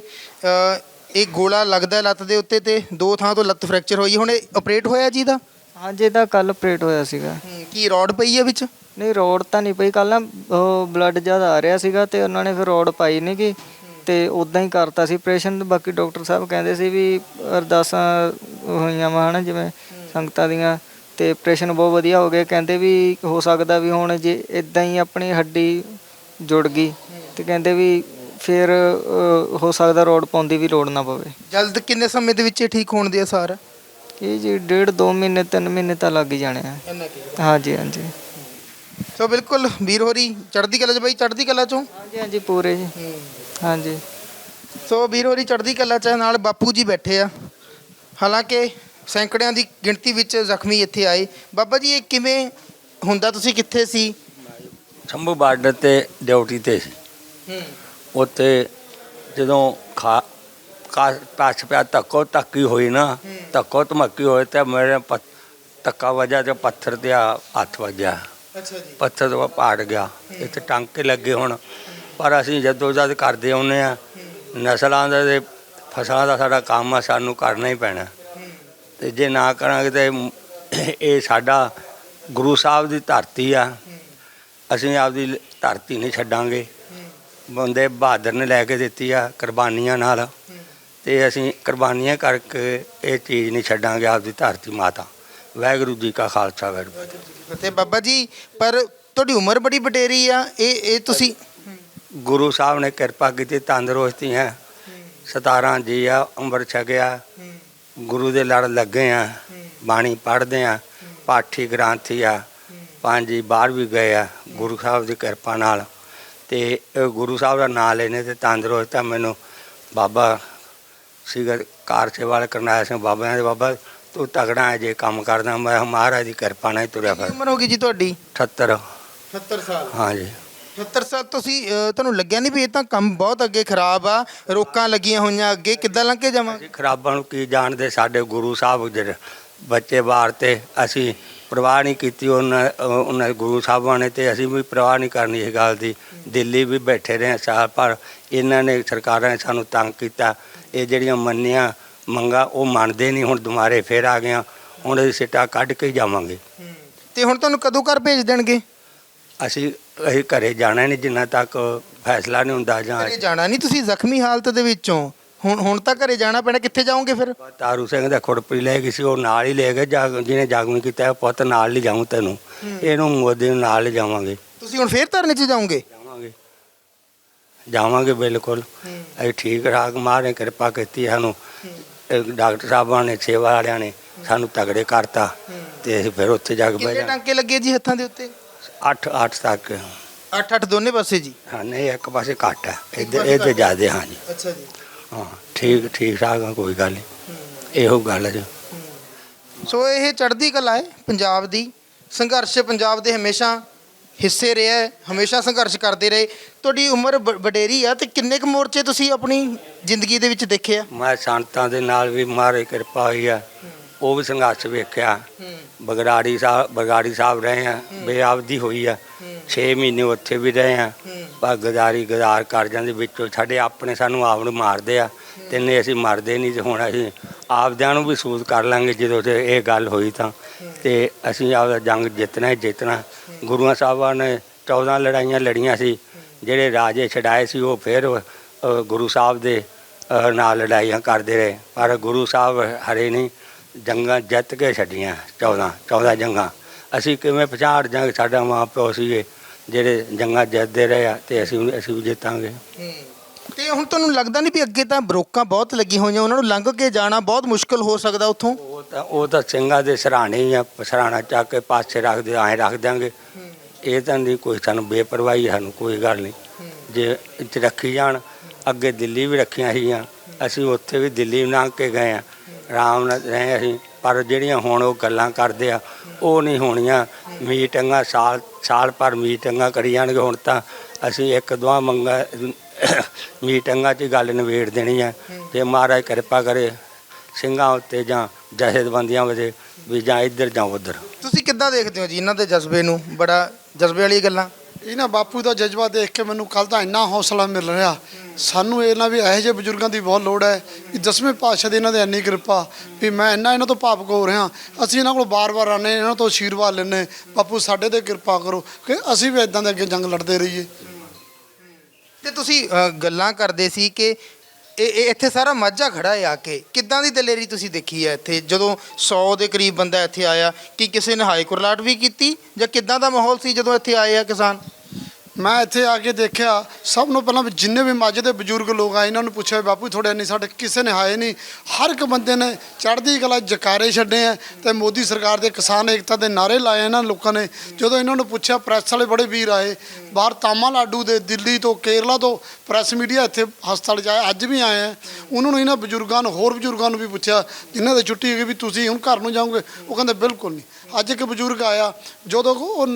ਇੱਕ ਗੋਲਾ ਲੱਗਦਾ ਹੈ ਲੱਤ ਦੇ ਉੱਤੇ ਤੇ ਦੋ ਥਾਂ ਤੋਂ ਲੱਤ ਫ੍ਰੈਕਚਰ ਹੋਈ। ਹੁਣ ਇਹ ਆਪਰੇਟ ਹੋਇਆ ਜੀ ਦਾ? ਹਾਂਜੀ ਇਹਦਾ ਕੱਲ ਆਪਰੇਟ ਹੋਇਆ ਸੀਗਾ। ਕੀ ਰੋਡ ਪਈ ਹੈ ਵਿੱਚ? ਨਹੀਂ ਰੋਡ ਤਾਂ ਨਹੀਂ ਪਈ। ਕੱਲ ਨਾ ਉਹ ਬਲੱਡ ਜ਼ਿਆਦਾ ਆ ਰਿਹਾ ਸੀਗਾ ਤੇ ਉਹਨਾਂ ਨੇ ਫਿਰ ਰੋਡ ਪਾਈ ਨਹੀਂ ਗੀ ਤੇ ਉਦਾਂ ਹੀ ਕਰਤਾ ਸੀ ਆਪਰੇਸ਼ਨ ਬਾਕੀ ਡਾਕਟਰ ਸਾਹਿਬ ਕਹਿੰਦੇ ਸੀ ਵੀ ਅਰਦਾਸਾਂ ਹੋਈਆਂ ਵਾ ਹਨਾ ਜਿਵੇਂ ਸੰਗਤਾਂ ਦੀਆਂ ਤੇ ਆਪਰੇਸ਼ਨ ਬਹੁਤ ਵਧੀਆ ਹੋ ਗਿਆ। ਕਹਿੰਦੇ ਵੀ ਹੋ ਸਕਦਾ ਵੀ ਹੁਣ ਜੇ ਇਦਾਂ ਹੀ ਆਪਣੀ ਹੱਡੀ ਜੁੜ ਗਈ ਤੇ ਕਹਿੰਦੇ ਵੀ ਫਿਰ ਹੋ ਸਕਦਾ ਰੋਡ ਪਾਉਣ ਦੀ ਵੀ ਲੋੜ ਨਾ ਪਵੇ। ਜਲਦ ਕਿੰਨੇ ਸਮੇਂ ਦੇ ਵਿੱਚ ਇਹ ਠੀਕ ਹੋਣ ਦੇ ਅਸਾਰ? ਇਹ ਜੀ ਡੇਢ ਦੋ ਮਹੀਨੇ ਤਿੰਨ ਮਹੀਨੇ ਤਾਂ ਲੱਗ ਹੀ ਜਾਣੇ ਆ। ਇੰਨਾ ਕੀ ਹਾਂਜੀ ਹਾਂਜੀ। ਸੋ ਬਿਲਕੁਲ ਵੀਰ ਹੋਰੀ ਚੜ੍ਹਦੀ ਕਲਾ ਚ ਬਾਈ ਚੜ੍ਹਦੀ ਕਲਾ ਚੋਂ? ਹਾਂਜੀ ਹਾਂਜੀ ਪੂਰੇ ਜੀ। ਹਾਂਜੀ। ਸੋ ਵੀਰ ਹੋਰੀ ਚੜ੍ਹਦੀ ਕਲਾ ਚ ਨਾਲ ਬਾਪੂ ਜੀ ਬੈਠੇ ਆ। ਹਾਲਾਂਕਿ ਸੈਂਕੜਿਆਂ ਦੀ ਗਿਣਤੀ ਵਿੱਚ ਜ਼ਖਮੀ ਇੱਥੇ ਆਏ। ਬਾਬਾ ਜੀ ਇਹ ਕਿਵੇਂ ਹੁੰਦਾ? ਤੁਸੀਂ ਕਿੱਥੇ ਸੀ? ਸ਼ੰਭੂ ਬਾਰਡਰ ਤੇ ਡਿਊਟੀ ਤੇ ਸੀ। ਹੂੰ। ਉੱਥੇ ਜਦੋਂ ਖਾ ਪਿਆ ਧੱਕੋ ਧੱਕੀ ਹੋਈ ਨਾ ਧੱਕੋ ਧਮਕੀ ਹੋਏ ਤੇ ਮੇਰੇ ਪੱਤ- ਧੱਕਾ ਵਜਾ ਤੇ ਪੱਥਰ ਤੇ ਆ ਹੱਥ ਵੱਜਿਆ। ਅੱਛਾ ਜੀ। ਪੱਥਰ ਤੋਂ ਪਾੜ ਗਿਆ। ਇੱਥੇ ਟਾਂਕੇ ਲੱਗੇ ਹੁਣ। ਪਰ ਅਸੀਂ ਜਦੋਂ ਜਦ ਕਰਦੇ ਆਉਂਦੇ ਆ ਨਸਲਾਂ ਦਾ ਤੇ ਫਸਲਾਂ ਦਾ ਸਾਡਾ ਕੰਮ ਆ ਸਾਨੂੰ ਕਰਨਾ ਹੀ ਪੈਣਾ। ਤੇ ਜੇ ਨਾ ਕਰਾਂਗੇ ਤੇ ਇਹ ਸਾਡਾ ਗੁਰੂ ਸਾਹਿਬ ਦੀ ਧਰਤੀ ਆ। ਅਸੀਂ ਆਪਦੀ ਧਰਤੀ ਨਹੀਂ ਛੱਡਾਂਗੇ। ਬੰਦੇ ਬਹਾਦਰ ਨੇ ਲੈ ਕੇ ਦਿੱਤੀ ਆ ਕੁਰਬਾਨੀਆਂ ਨਾਲ। ਤੇ ਅਸੀਂ ਕੁਰਬਾਨੀਆਂ ਕਰਕੇ ਇਹ ਚੀਜ਼ ਨਹੀਂ ਛੱਡਾਂਗੇ ਆਪਦੀ ਧਰਤੀ ਮਾਤਾ। ਵਾਹਿਗੁਰੂ ਜੀ ਕਾ ਖਾਲਸਾ ਵਾਹਿਗੁਰੂ ਜੀ ਕੀ ਫਤਿਹ। ਤੇ ਬਾਬਾ ਜੀ ਪਰ ਤੁਹਾਡੀ ਉਮਰ ਬੜੀ ਵਡੇਰੀ ਆ ਇਹ ਇਹ ਤੁਸੀਂ ਗੁਰੂ ਸਾਹਿਬ ਨੇ ਕਿਰਪਾ ਕੀਤੀ ਤੰਦਰੁਸਤੀ ਹੈ 17 ਜੀ ਆ ਅੰਮ੍ਰਿਤ ਛਕਿਆ। ਗੁਰੂ ਦੇ ਲੜ ਲੱਗੇ ਆ ਬਾਣੀ ਪੜ੍ਹਦੇ ਆ ਪਾਠੀ ਗ੍ਰੰਥੀ ਆ ਪੰਜ ਜੀ ਬਾਹਰ ਵੀ ਗਏ ਆ ਗੁਰੂ ਸਾਹਿਬ ਦੀ ਕਿਰਪਾ ਨਾਲ। ਤੇ ਇਹ ਗੁਰੂ ਸਾਹਿਬ ਦਾ ਨਾਮ ਲੈਣੇ ਤੇ ਤੰਦਰੁਸਤ ਆ ਮੈਨੂੰ ਬਾਬਾ ਸੀਗਾ ਕਾਰ ਸੇਵਾ ਕਰਨਾਇਆ ਸਿੰਘ ਬਾਬਾ ਦੇ ਬਾਬਾ ਤੂੰ ਤਗੜਾ ਹੈ ਜੇ ਕੰਮ ਕਰਦਾ ਮੈਂ ਕਿਹਾ ਮਹਾਰਾਜ ਦੀ ਕਿਰਪਾ ਨਾਲ ਹੀ ਤੁਰਿਆ ਫਿਰ ਉਮਰ ਹੋ ਗਈ ਜੀ ਤੁਹਾਡੀ? 78 70 ਸਾਲ। ਹਾਂਜੀ। 70 ਸਾਲ ਤੁਸੀਂ ਅਹ, ਤੁਹਾਨੂੰ ਲੱਗਿਆ ਨਹੀਂ ਵੀ ਇਹ ਤਾਂ ਕੰਮ ਬਹੁਤ ਅੱਗੇ ਖਰਾਬ ਆ ਰੋਕਾਂ ਲੱਗੀਆਂ ਹੋਈਆਂ ਅੱਗੇ ਕਿੱਦਾਂ ਲੰਘ ਕੇ ਜਾਵਾਂਗੇ ਖਰਾਬਾਂ ਨੂੰ ਕੀ ਜਾਣਦੇ ਸਾਡੇ ਗੁਰੂ ਸਾਹਿਬ ਜਿਹੜੇ ਬੱਚੇ ਬਾਹਰ ਤੇ ਅਸੀਂ ਪ੍ਰਵਾਹ ਨਹੀਂ ਕੀਤੀ ਉਹਨਾਂ ਅਹ ਉਹਨਾਂ ਗੁਰੂ ਸਾਹਿਬਾਂ ਨੇ ਤੇ ਅਸੀਂ ਵੀ ਪ੍ਰਵਾਹ ਨਹੀਂ ਕਰਨੀ ਇਸ ਗੱਲ ਦੀ। ਦਿੱਲੀ ਵੀ ਬੈਠੇ ਰਹੇ ਸਾਲ ਪਰ ਇਹਨਾਂ ਨੇ ਸਰਕਾਰਾਂ ਨੇ ਸਾਨੂੰ ਤੰਗ ਕੀਤਾ। ਇਹ ਜਿਹੜੀਆਂ ਮੰਨੀਆਂ ਮੰਗਾ ਉਹ ਮੰਨਦੇ ਨਹੀਂ ਹੁਣ ਦੁਬਾਰੇ ਫੇਰ ਆ ਗਏ ਹੁਣ ਅਸੀਂ ਸਿੱਟਾ ਕੱਢ ਕੇ ਹੀ ਜਾਵਾਂਗੇ। ਤੇ ਹੁਣ ਤੁਹਾਨੂੰ ਕਦੋਂ ਘਰ ਭੇਜ ਦੇਣਗੇ? ਅਸੀਂ ਅਸੀਂ ਘਰੇ ਜਾਣਾ ਨਹੀਂ ਜਿੰਨਾ ਤੱਕ ਫੈਸਲਾ ਨਹੀਂ ਹੁੰਦਾ ਜਾਂ ਘਰੇ ਜਾਣਾ ਨਹੀਂ ਤੁਸੀਂ ਜ਼ਖਮੀ ਹਾਲਤ ਦੇ ਵਿੱਚੋਂ। ਹੁਣ ਹੁਣ ਤਾਂ ਘਰੇ ਜਾਣਾ ਪੈਣਾ ਕਿੱਥੇ ਜਾਓਗੇ ਫਿਰ? ਤਾਰੂ ਸਿੰਘ ਦਾ ਖੁਰਪੀ ਲੈ ਗਈ ਸੀ ਉਹ ਨਾਲ ਹੀ ਲੈ ਗਏ ਜਾਗ ਜਿਹਨੇ ਜਾਗਵੀਂ ਕੀਤਾ ਪੁੱਤ ਨਾਲ ਲੈ ਜਾਊਂ ਤੈਨੂੰ ਇਹਨੂੰ ਮੋਦੀ ਨੂੰ ਨਾਲ ਲੈ ਜਾਵਾਂਗੇ ਤੁਸੀਂ ਹੁਣ ਫੇਰ ਧਰਨੇ 'ਚ ਜਾਓਗੇ? ਜਾਵਾਂਗੇ ਬਿਲਕੁਲ। ਅਸੀਂ ਠੀਕ ਰਾਗ ਮਾਰ ਕਿਰਪਾ ਕੀਤੀ ਸਾਨੂੰ। ਡਾਕਟਰ ਸਾਹਿਬਾਂ ਨੇ ਸੇਵਾ ਵਾਲਿਆਂ ਨੇ ਸਾਨੂੰ ਤਗੜੇ ਕਰਤਾ ਤੇ ਅਸੀਂ ਫਿਰ ਉੱਥੇ ਜਾ ਕੇ ਬਹਿ ਕਿੰਨੇ ਜਾ ਟਾਂਕੇ ਲੱਗੇ ਜੀ ਹੱਥਾਂ ਦੇ ਉੱਤੇ? 8 8 ਤੱਕ। 8 8 ਦੋਨੇ ਪਾਸੇ ਜੀ? ਹਾਂ ਨਹੀਂ ਇੱਕ ਪਾਸੇ ਘੱਟ ਹੈ ਇੱਧਰ ਇੱਧਰ ਜ਼ਿਆਦੇ ਹਾਂ ਜੀ। ਅੱਛਾ ਜੀ। ਹਾਂ ਠੀਕ ਠੀਕ ਠਾਕ ਆ ਕੋਈ ਗੱਲ ਨਹੀਂ। ਇਹੋ ਗੱਲ ਹੈ ਜੀ। ਸੋ ਇਹ ਚੜ੍ਹਦੀ ਕਲਾ ਹੈ ਪੰਜਾਬ ਦੀ। ਸੰਘਰਸ਼ ਪੰਜਾਬ ਦੇ ਹਮੇਸ਼ਾ ਹਿੱਸੇ ਰਿਹਾ ਹੈ, ਹਮੇਸ਼ਾ ਸੰਘਰਸ਼ ਕਰਦੇ ਰਹੇ। ਤੁਹਾਡੀ ਉਮਰ ਵ- ਵਡੇਰੀ ਆ ਤੇ ਕਿੰਨੇ ਕੁ ਮੋਰਚੇ ਤੁਸੀਂ ਆਪਣੀ ਜ਼ਿੰਦਗੀ ਦੇ ਵਿੱਚ ਦੇਖੇ ਆ? ਮੈਂ ਸੰਤਾਂ ਦੇ ਨਾਲ ਵੀ ਮਾਰੇ ਕਿਰਪਾ ਹੋਈ ਆ। ਉਹ ਵੀ ਸੰਘਰਸ਼ ਵੇਖਿਆ। ਬਗੜਾੜੀ ਸਾਹਿਬ ਬਗਾੜੀ ਸਾਹਿਬ ਰਹੇ ਆ। ਬੇਆਬਦੀ ਹੋਈ ਆ। 6 ਮਹੀਨੇ ਉੱਥੇ ਵੀ ਰਹੇ ਆ। ਪਰ ਗਦਾਰੀ ਗਦਾਰ ਕਰ ਜਾਂਦੇ ਵਿੱਚੋਂ ਸਾਡੇ ਆਪਣੇ ਸਾਨੂੰ ਆਪ ਨੂੰ ਮਾਰਦੇ ਆ। ਤੇ ਨੇ ਅਸੀਂ ਮਰਦੇ ਨਹੀਂ ਤੇ ਹੁਣ ਅਸੀਂ ਆਪਦਿਆਂ ਨੂੰ ਵੀ ਸੂਤ ਕਰ ਲਾਂਗੇ ਜਦੋਂ ਤੇ ਇਹ ਗੱਲ ਹੋਈ ਤਾਂ। ਤੇ ਅਸੀਂ ਆਪਦਾ ਜੰਗ ਜਿੱਤਣਾ ਹੀ ਜਿੱਤਣਾ। ਗੁਰੂਆਂ ਸਾਹਿਬਾਂ ਨੇ 14 ਲੜਾਈਆਂ ਲੜੀਆਂ ਸੀ, ਜਿਹੜੇ ਰਾਜੇ ਛਡਾਏ ਸੀ, ਉਹ ਫਿਰ ਗੁਰੂ ਸਾਹਿਬ ਦੇ ਨਾਲ ਲੜਾਈਆਂ ਕਰਦੇ ਰਹੇ। ਪਰ ਗੁਰੂ ਸਾਹਿਬ ਹਰੇ ਨਹੀਂ, ਜੰਗਾਂ ਜਿੱਤ ਕੇ ਛੱਡੀਆਂ 14 14 ਜੰਗਾਂ। ਅਸੀਂ ਕਿਵੇਂ ਪਛਾੜ ਜਾਂਗੇ ਸਾਡਾ ਮਾਂ ਪਿਓ ਸੀਗੇ, ਜਿਹੜੇ ਜੰਗਾਂ ਜਿੱਤਦੇ ਰਹੇ ਆ, ਤੇ ਅਸੀਂ ਵੀ- ਅਸੀਂ ਵੀ ਜਿੱਤਾਂਗੇ। ਤੇ ਹੁਣ ਤੁਹਾਨੂੰ ਲੱਗਦਾ ਨਹੀਂ ਵੀ ਅੱਗੇ ਤਾਂ ਬਰੋਕਾਂ ਬਹੁਤ ਲੱਗੀ ਹੋਈਆਂ, ਉਹਨਾਂ ਨੂੰ ਲੰਘ ਕੇ ਜਾਣਾ ਬਹੁਤ ਮੁਸ਼ਕਲ ਹੋ ਸਕਦਾ ਉੱਥੋਂ? ਉਹ ਤਾਂ ਉਹ ਤਾਂ ਸਿੰਘਾਂ ਦੇ ਸਰਾਣੇ ਹੀ ਆ, ਸਰਾਣਾ ਚੱਕ ਕੇ ਪਾਸੇ ਰੱਖਦੇ ਐਂ ਰੱਖ ਦਿਆਂਗੇ। ਇਹ ਤਾਂ ਨਹੀਂ ਕੋਈ ਸਾਨੂੰ ਬੇਪਰਵਾਹੀ ਸਾਨੂੰ ਕੋਈ ਗੱਲ ਨਹੀਂ। ਜੇ ਇੱਥੇ ਰੱਖੀ ਜਾਣ, ਅੱਗੇ ਦਿੱਲੀ ਵੀ ਰੱਖੀਆਂ ਸੀਗੀਆਂ, ਅਸੀਂ ਉੱਥੇ ਵੀ ਦਿੱਲੀ ਲੰਘ ਕੇ ਗਏ ਆ। ਆਰਾਮ ਨਾਲ ਰਹੇ ਅਸੀਂ, ਪਰ ਜਿਹੜੀਆਂ ਹੁਣ ਉਹ ਗੱਲਾਂ ਕਰਦੇ ਆ, ਉਹ ਨਹੀਂ ਹੋਣੀਆਂ। ਮੀਟਿੰਗਾਂ ਸਾਲ ਸਾਲ ਪਰ ਮੀਟਿੰਗਾਂ ਕਰੀ ਜਾਣਗੇ, ਹੁਣ ਤਾਂ ਅਸੀਂ ਇੱਕ ਦੁਆ ਮੰਗਾ ਮੀਟਿੰਗਾਂ 'ਚ ਹੀ ਗੱਲ ਨਿਬੇੜ ਦੇਣੀ ਆ। ਜੇ ਮਹਾਰਾਜ ਕਿਰਪਾ ਕਰੇ ਸਿੰਘਾਂ ਉੱਤੇ ਜਾਂ ਜਥੇਬੰਦੀਆਂ ਵਿੱਚ ਵੀ ਜਾਂ ਇੱਧਰ ਜਾਂ ਉੱਧਰ। ਤੁਸੀਂ ਕਿੱਦਾਂ ਦੇਖਦੇ ਹੋ ਜੀ ਇਹਨਾਂ ਦੇ ਜਜ਼ਬੇ ਨੂੰ? ਬੜਾ ਜਜ਼ਬੇ ਵਾਲੀ ਗੱਲਾਂ। ਇਹਨਾਂ ਬਾਪੂ ਦਾ ਜਜ਼ਬਾ ਦੇਖ ਕੇ ਮੈਨੂੰ ਕੱਲ ਦਾ ਇੰਨਾ ਹੌਸਲਾ ਮਿਲ ਰਿਹਾ। ਸਾਨੂੰ ਇਹਨਾਂ ਵੀ ਇਹੋ ਜਿਹੇ ਬਜ਼ੁਰਗਾਂ ਦੀ ਬਹੁਤ ਲੋੜ ਹੈ ਕਿ ਦਸਵੇਂ ਪਾਤਸ਼ਾਹ ਦੀ ਇਹਨਾਂ ਦੇ ਇੰਨੀ ਕਿਰਪਾ ਵੀ ਮੈਂ ਇੰਨਾ ਇਹਨਾਂ ਤੋਂ ਭਾਵੁਕ ਹੋ ਰਿਹਾ। ਅਸੀਂ ਇਹਨਾਂ ਕੋਲ ਬਾਰ-ਬਾਰ ਆਨੇ ਇਹਨਾਂ ਤੋਂ ਆਸ਼ੀਰਵਾਦ ਲੈਨੇ ਬਾਪੂ ਸਾਡੇ ਤੇ ਕਿਰਪਾ ਕਰੋ ਕਿ ਅਸੀਂ ਵੀ ਇਦਾਂ ਦੇ ਅੱਗੇ ਜੰਗ ਲੜਦੇ ਰਹੀਏ। ਤੇ ਤੁਸੀਂ ਅ, ਗੱਲਾਂ ਕਰਦੇ ਸੀ ਕਿ ਇਹ ਇਹ ਇੱਥੇ ਸਾਰਾ ਮਾਝਾ ਖੜਾ ਹੈ ਆ ਕੇ। ਕਿੱਦਾਂ ਦੀ ਦਲੇਰੀ ਤੁਸੀਂ ਦੇਖੀ ਹੈ ਇੱਥੇ? ਜਦੋਂ 100 ਦੇ ਕਰੀਬ ਬੰਦਾ ਇੱਥੇ ਆਇਆ ਕਿ ਕਿਸੇ ਨੇ ਹਾਈ ਕੁਰਲਾਟ ਵੀ ਕੀਤੀ? ਜਾਂ ਕਿੱਦਾਂ ਦਾ ਮਾਹੌਲ ਸੀ ਜਦੋਂ ਇੱਥੇ ਆਏ ਆ ਕਿਸਾਨ? ਮੈਂ ਇੱਥੇ ਆ ਕੇ ਦੇਖਿਆ, ਸਭ ਨੂੰ ਪਹਿਲਾਂ ਵੀ ਜਿੰਨੇ ਵੀ ਮਾਝੇ ਦੇ ਬਜ਼ੁਰਗ ਲੋਕ ਆ ਇਹਨਾਂ ਨੂੰ ਪੁੱਛਿਆ ਵੀ ਬਾਪੂ ਤੁਹਾਡੇ ਨਹੀਂ ਸਾਡੇ ਕਿਸੇ ਨੇ ਹਾਏ ਨਹੀਂ। ਹਰ ਇੱਕ ਬੰਦੇ ਨੇ ਚੜ੍ਹਦੀ ਕਲਾ ਜਕਾਰੇ ਛੱਡੇ ਆ ਤੇ ਮੋਦੀ ਸਰਕਾਰ ਦੇ ਕਿਸਾਨ ਏਕਤਾ ਦੇ ਨਾਰੇ ਲਾਏ ਇਹਨਾਂ ਲੋਕਾਂ ਨੇ। ਜਦੋਂ ਇਹਨਾਂ ਨੂੰ ਪੁੱਛਿਆ, ਪ੍ਰੈਸ ਵਾਲੇ ਬੜੇ ਵੀਰ ਆਏ। ਬਾਹਰ ਤਾਮਿਲਨਾਡੂ ਦੇ ਦਿੱਲੀ ਤੋਂ ਕੇਰਲਾ ਤੋਂ ਪ੍ਰੈਸ ਮੀਡੀਆ ਇੱਥੇ ਹਸਪਤਾਲ 'ਚ ਆਏ, ਅੱਜ ਵੀ ਆਏ ਆ। ਉਹਨਾਂ ਨੂੰ ਇਹਨਾਂ ਬਜ਼ੁਰਗਾਂ ਨੂੰ, ਹੋਰ ਬਜ਼ੁਰਗਾਂ ਨੂੰ ਵੀ ਪੁੱਛਿਆ, ਜਿਨ੍ਹਾਂ ਦੇ ਛੁੱਟੀ ਹੈਗੀ ਵੀ ਤੁਸੀਂ ਹੁਣ ਘਰ ਨੂੰ ਜਾਓਗੇ, ਉਹ ਕਹਿੰਦੇ ਬਿਲਕੁਲ ਨਹੀਂ। ਅੱਜ ਇੱਕ ਬਜ਼ੁਰਗ ਆਇਆ, ਜਦੋਂ ਉਹ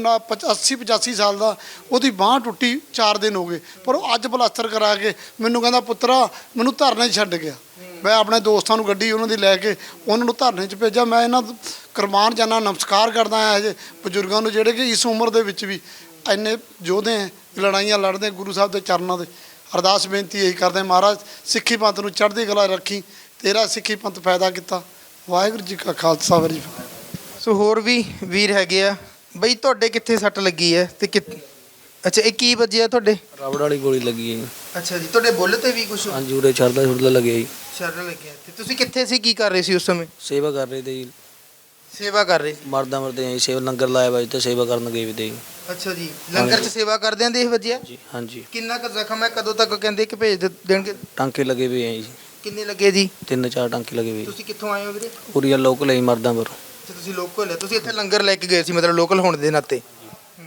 80 85 ਸਾਲ ਦਾ, ਉਹਦੀ ਬਾਹ ਟੁੱਟੀ 4 ਦਿਨ ਹੋ ਗਏ। ਪਰ ਉਹ ਅੱਜ ਪਲਾਸਟਰ ਕਰਾ ਕੇ ਮੈਨੂੰ ਕਹਿੰਦਾ, ਪੁੱਤਰਾ, ਮੈਨੂੰ ਧਰਨੇ 'ਚ ਛੱਡ ਗਿਆ। ਮੈਂ ਆਪਣੇ ਦੋਸਤਾਂ ਨੂੰ ਗੱਡੀ ਉਹਨਾਂ ਦੀ ਲੈ ਕੇ ਉਹਨਾਂ ਨੂੰ ਧਰਨੇ 'ਚ ਭੇਜਿਆ। ਮੈਂ ਇਹਨਾਂ ਦਾ ਕੁਰਬਾਨ ਜਾਨਾ ਨਮਸਕਾਰ ਕਰਦਾ ਹਾਂ ਜੇ ਬਜ਼ੁਰਗਾਂ ਨੂੰ, ਜਿਹੜੇ ਕਿ ਇਸ ਉਮਰ ਦੇ ਵਿੱਚ ਵੀ ਇੰਨੇ ਯੋਧੇ ਹੈ, ਲੜਾਈਆਂ ਲੜਦੇ, ਗੁਰੂ ਸਾਹਿਬ ਦੇ ਚਰਨਾਂ ਦੇ। ਅਰਦਾਸ ਬੇਨਤੀ ਇਹੀ ਕਰਦੇ ਮਹਾਰਾਜ, ਸਿੱਖੀ ਪੰਥ ਨੂੰ ਚੜ੍ਹਦੀ ਕਲਾ ਰੱਖੀ, ਤੇਰਾ ਸਿੱਖੀ ਪੰਥ ਫਾਇਦਾ ਕੀਤਾ। ਵਾਹਿਗੁਰੂ ਜੀ ਕਾ ਖਾਲਸਾ, ਵਾਹਿਗੁਰੂ ਜੀ ਕੀ ਸੋ ਹੋਰ ਵੀ ਵੀਰ ਹੈਗੇ ਆ। ਬਈ ਤੁਹਾਡੇ ਕਿੱਥੇ ਸੱਟ ਲੱਗੀ ਹੈ ਤੇ ਕਿ ਅੱਛਾ ਇਹ ਕੀ ਵੱਜਿਆ ਤੁਹਾਡੇ? ਰਬੜ ਵਾਲੀ ਗੋਲੀ ਲੱਗੀ ਹੈ ਜੀ। ਅੱਛਾ ਜੀ ਤੁਹਾਡੇ ਬੁੱਲ ਤੇ ਵੀ ਕੁਝ ਹਾਂਜੀ ਉਰੇ ਛੜਦਾ ਛੁੜਦਾ ਲੱਗਿਆ ਜੀ। ਸ਼ਰਨ ਲੱਗਿਆ ਤੇ ਤੁਸੀਂ ਕਿੱਥੇ ਸੀ ਕੀ ਕਰ ਰਹੇ ਸੀ ਉਸ ਸਮੇਂ? ਸੇਵਾ ਕਰ ਰਹੇ ਤੇ ਜੀ। ਸੇਵਾ ਕਰ ਰਹੇ? ਸੀ ਮਰਦਾ ਮਰਦੇ ਆਈ ਸੇਵਾ ਲੰਗਰ ਲਾਇਆ ਵਾ ਜੀ ਤੇ ਸੇਵਾ ਕਰਨ ਗਏ ਵੀ ਤੇ ਜੀ। ਅੱਛਾ ਜੀ ਲੰਗਰ 'ਚ ਸੇਵਾ ਕਰਦਿਆਂ ਦੇ ਇਹ ਵੱਜਿਆ? ਜੀ ਹਾਂਜੀ। ਕਿੰਨਾ ਕੁ ਜ਼ਖਮ ਹੈ ਕਦੋਂ ਤੱਕ ਕਹਿੰਦੇ ਕਿ ਭੇਜ ਦੇ- ਦੇਣਗੇ? ਟਾਂਕੇ ਲੱਗੇ ਵੀ ਆ ਜੀ। ਕਿੰਨੇ ਲੱਗੇ ਜੀ? ਤਿੰਨ ਚਾਰ ਟਾਂਕੇ ਲੱਗੇ ਵੀ ਤੁਸੀਂ ਕਿੱਥੋਂ ਆਏ ਹੋ ਵੀਰੇ? ਉਰੀਆ ਲੋਕ ਲਈ ਮਰਦਾ ਪਰ ਅੱਛਾ ਤੁਸੀਂ ਲੋਕਲ ਹੈ ਤੁਸੀਂ ਇੱਥੇ ਲੰਗਰ ਲੈ ਕੇ ਗਏ ਸੀ ਮਤਲਬ ਲੋਕਲ ਹੋਣ ਦੇ ਨਾਤੇ। ਹੂੰ।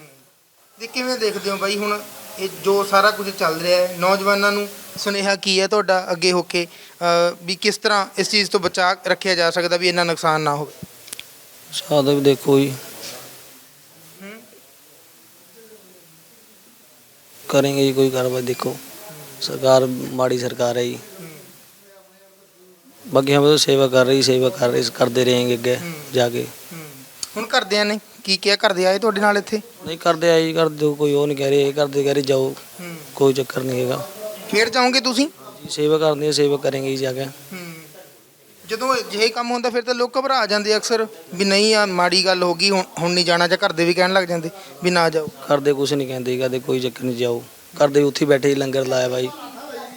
ਤੇ ਕਿਵੇਂ ਦੇਖਦੇ ਹੋ ਬਾਈ ਹੁਣ ਇਹ ਜੋ ਸਾਰਾ ਕੁਝ ਚੱਲ ਰਿਹਾ ਹੈ ਨੌਜਵਾਨਾਂ ਨੂੰ ਸੁਨੇਹਾ ਕੀ ਹੈ ਤੁਹਾਡਾ ਅੱਗੇ ਹੋ ਕੇ? ਵੀ ਕਿਸ ਤਰ੍ਹਾਂ ਇਸ ਚੀਜ਼ ਤੋਂ ਬਚਾ ਰੱਖਿਆ ਜਾ ਸਕਦਾ ਵੀ ਇੰਨਾ ਨੁਕਸਾਨ ਨਾ ਹੋਵੇ? ਸਾਦਾ ਵੀ ਦੇਖੋ ਜੀ। ਕरेंगे ਜੀ ਕੋਈ ਕਾਰਵਾਈ ਦੇਖੋ। ਸਰਕਾਰ ਮਾੜੀ ਸਰਕਾਰ ਹੈ ਜੀ। ਬਾਕੀ ਹਮ ਸੇਵਾ ਕਰ ਰਹੀ ਸੇਵਾ ਕਰ ਰਹੀ ਕਰਦੇ ਰਹੇਂਗੇ ਅੱਗੇ ਜਾ ਕੇ। ਹੁਣ ਘਰਦਿਆਂ ਨੇ ਕੀ ਕਿਹਾ? ਕਰਦੇ ਆਏ ਤੁਹਾਡੇ ਨਾਲ ਇੱਥੇ? ਨਹੀਂ ਕਰਦੇ ਆਈ ਕਰ ਕੋਈ ਉਹ ਨਹੀਂ ਕਹਿ ਰਹੇ ਕਰਦੇ ਕਹਿ ਰਹੇ ਜਾਓ। ਕੋਈ ਚੱਕਰ ਨਹੀਂ ਹੈਗਾ। ਫੇਰ ਜਾਓਗੇ ਤੁਸੀਂ? ਜੀ, ਸੇਵਾ ਕਰਨੀ ਹੈ ਸੇਵਾ ਕਰਾਂਗੇ ਜਾ ਕੇ। ਜਦੋਂ ਅਜਿਹੇ ਕੰਮ ਹੁੰਦਾ ਫਿਰ ਤਾਂ ਲੋਕ ਘਬਰਾ ਜਾਂਦੇ ਅਕਸਰ ਵੀ ਨਹੀਂ ਆ ਮਾੜੀ ਗੱਲ ਹੋ ਗਈ ਹੁਣ ਹੁਣ ਨਹੀਂ ਜਾਣਾ ਜਾਂ ਘਰ ਦੇ ਵੀ ਕਹਿਣ ਲੱਗ ਜਾਂਦੇ ਵੀ ਨਾ ਜਾਓ। ਕਰਦੇ ਕੁਝ ਨਹੀਂ ਕਹਿੰਦੇ ਜੀ, ਕੋਈ ਚੱਕਰ ਨਹੀਂ ਜਾਓ। ਕਰਦੇ ਉੱਥੇ ਬੈਠੇ ਲੰਗਰ ਲਾਇਆ ਬਾਈ।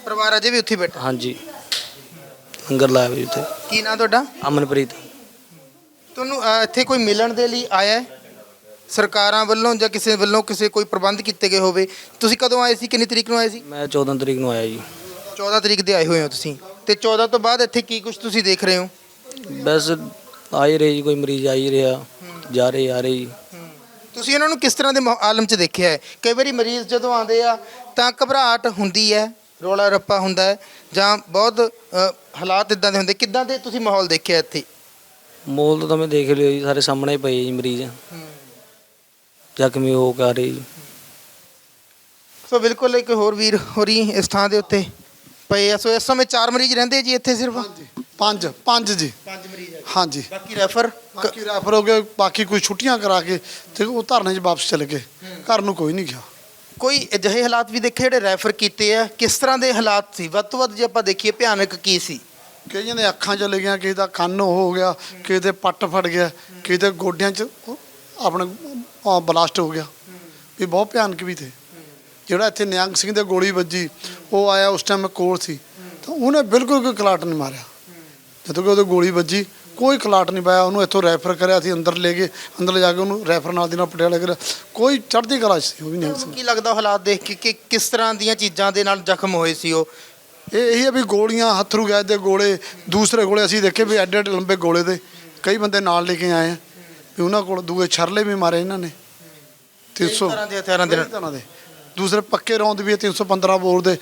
ਪਰਿਵਾਰ ਅਜੇ ਵੀ ਉੱਥੇ ਹੀ ਬੈਠਾ? ਹਾਂਜੀ। ਲੰਗਰ ਲਾਇਆ ਬਾਈ ਉੱਥੇ। ਕੀ ਨਾਂ ਤੁਹਾਡਾ? ਅਮਨਪ੍ਰੀਤ। ਤੁਹਾਨੂੰ ਅਹ, ਇੱਥੇ ਕੋਈ ਮਿਲਣ ਦੇ ਲਈ ਆਇਆ ਹੈ? ਸਰਕਾਰਾਂ ਵੱਲੋਂ ਜਾਂ ਕਿਸੇ ਵੱਲੋਂ ਕਿਸੇ ਕੋਈ ਪ੍ਰਬੰਧ ਕੀਤੇ ਗਏ ਹੋਵੇ? ਤੁਸੀਂ ਕਦੋਂ ਆਏ ਸੀ? ਕਿੰਨੀ ਤਰੀਕ ਨੂੰ ਆਏ ਸੀ? ਮੈਂ 14 ਤਰੀਕ ਨੂੰ ਆਇਆ ਜੀ। 14 ਤਰੀਕ ਦੇ ਆਏ ਹੋਏ ਹੋ ਤੁਸੀਂ। ਤੇ 14 ਤੋਂ ਬਾਅਦ ਇੱਥੇ ਕੀ ਕੁਝ ਤੁਸੀਂ ਦੇਖ ਰਹੇ ਹੋ? ਬਸ ਆ ਹੀ ਰਹੇ ਜੀ ਕੋਈ ਮਰੀਜ਼ ਆ ਹੀ ਰਿਹਾ। ਜਾ ਰਹੇ ਆ ਰਹੇ ਜੀ। ਤੁਸੀਂ ਇਹਨਾਂ ਨੂੰ ਕਿਸ ਤਰ੍ਹਾਂ ਦੇ ਮਾਹੌ- ਆਲਮ 'ਚ ਦੇਖਿਆ ਹੈ? ਕਈ ਵਾਰੀ ਮਰੀਜ਼ ਜਦੋਂ ਆਉਂਦੇ ਆ ਤਾਂ ਘਬਰਾਹਟ ਹੁੰਦੀ ਹੈ। ਰੋਲਾ ਰੱਪਾ ਹੁੰਦਾ ਹੈ ਜਾਂ ਬਹੁਤ ਅ, ਹਾਲਾਤ ਇਦਾਂ ਦੇ ਹੁੰਦੇ ਕਿੱਦਾਂ ਦੇ ਤੁਸੀਂ ਮਾਹੌਲ ਦੇਖਿਆ ਇੱਥੇ? ਮੋਲ ਤਾਂ તમે ਦੇਖ ਲਿਓ ਜੀ ਸਾਰੇ ਸਾਹਮਣੇ ਪਏ ਜੀ ਮਰੀਜ਼। ਜ਼ਖਮੀ ਹੋ ਕੇ ਆ ਰਹੇ ਜੀ। ਸੋ ਬਿਲਕੁਲ ਇੱਕ ਹੋਰ ਵੀਰ ਹੋਰੀ ਇਸ ਥਾਂ ਦੇ ਉੱਤੇ ਪਏ ਆ। ਸੋ ਇਸ ਸਮੇਂ ਚਾਰ ਮਰੀਜ਼ ਰਹਿੰਦੇ ਜੀ ਇੱਥੇ ਸਿਰਫ? ਪੰਜ ਪੰਜ ਜੀ। ਪੰਜ ਮਰੀਜ਼ ਹਾਂਜੀ। ਬਾਕੀ ਰੈਫਰ? ਬਾਕੀ ਰੈਫਰ ਹੋ ਗਏ ਬਾਕੀ ਕੋਈ ਛੁੱਟੀਆਂ ਕਰਾ ਕੇ ਤੇ ਉਹ ਧਰਨੇ 'ਚ ਵਾਪਸ ਚਲੇ ਗਏ। ਘਰ ਨੂੰ ਕੋਈ ਨਹੀਂ ਗਿਆ। ਕੋਈ ਅਜਿਹੇ ਹਾਲਾਤ ਵੀ ਦੇਖੇ ਜਿਹੜੇ ਰੈਫਰ ਕੀਤੇ ਆ? ਕਿਸ ਤਰ੍ਹਾਂ ਦੇ ਹਾਲਾਤ ਸੀ? ਵੱਧ ਤੋਂ ਵੱਧ ਜੇ ਆਪਾਂ ਦੇਖੀਏ, ਭਿਆਨਕ ਕੀ ਸੀ? ਕਈਆਂ ਦੇ ਅੱਖਾਂ ਚਲੇ ਗਈਆਂ, ਕਿਸੇ ਦਾ ਕੰਨ ਉਹ ਹੋ ਗਿਆ, ਕਿਸੇ ਦੇ ਪੱਟ ਫਟ ਗਿਆ, ਕਿਸੇ ਦੇ ਗੋਡਿਆਂ 'ਚ ਆਪਣੇ ਬਲਾਸਟ ਹੋ ਗਿਆ। ਵੀ ਬਹੁਤ ਭਿਆਨਕ ਵੀ ਤੇ। ਜਿਹੜਾ ਇੱਥੇ ਨਿਹੰਗ ਸਿੰਘ ਦੇ ਗੋਲੀ ਵੱਜੀ, ਉਹ ਆਇਆ ਉਸ ਟਾਈਮ ਕੋਲ ਸੀ। ਤਾਂ ਉਹਨੇ ਬਿਲਕੁਲ ਕੋਈ ਕਲਾਟ ਨਹੀਂ ਮਾਰਿਆ। ਜਦੋਂ ਕਿ ਉਹਦੇ ਗੋਲੀ ਵੱਜੀ ਕੋਈ ਕਲਾਟ ਨਹੀਂ ਪਾਇਆ ਉਹਨੂੰ ਇੱਥੋਂ ਰੈਫਰ ਕਰਿਆ ਸੀ ਅੰਦਰ ਲੈ ਗਏ ਅੰਦਰ ਜਾ ਕੇ ਉਹਨੂੰ ਰੈਫਰ ਨਾਲ ਦੀ ਨਾਲ ਪਟਿਆਲਾ ਕਰਿਆ। ਕੋਈ ਚੜ੍ਹਦੀ ਕਲਾ 'ਚ ਸੀ ਉਹ ਵੀ ਨਿਹੰਗ ਸਿੰਘ ਕੀ ਲੱਗਦਾ ਹਾਲਾਤ ਦੇਖ ਕੇ ਕਿ ਕਿਸ ਤਰ੍ਹਾਂ ਦੀਆਂ ਚੀਜ਼ਾਂ ਦੇ ਨਾਲ ਜ਼ਖਮ ਹੋਏ ਸੀ ਉਹ? ਇਹ ਇਹੀ ਹੈ ਵੀ ਗੋਲੀਆਂ ਹੱਥਰੂ ਗੈਸ ਦੇ ਗੋਲੇ ਦੂਸਰੇ ਗੋਲੇ ਅਸੀਂ ਦੇਖੇ ਵੀ ਐਡੇ ਐਡੇ ਲੰਬੇ ਗੋਲੇ ਦੇ ਕਈ ਬੰਦੇ ਨਾਲ ਲੈ ਕੇ ਆਏ ਆ। ਵੀ ਉਹਨਾਂ ਕੋਲ ਦੂਏ ਛਰਲੇ ਵੀ ਮਾਰੇ ਇਹਨਾਂ ਨੇ। 300 ਤਰ੍ਹਾਂ ਦੇ ਹਥਿਆਰਾਂ ਦੇ ਨਾਲ। ਦੂਸਰੇ ਪੱਕੇ ਰੌਂਦ ਵੀ 315 ਬੋਰ ਦੇ।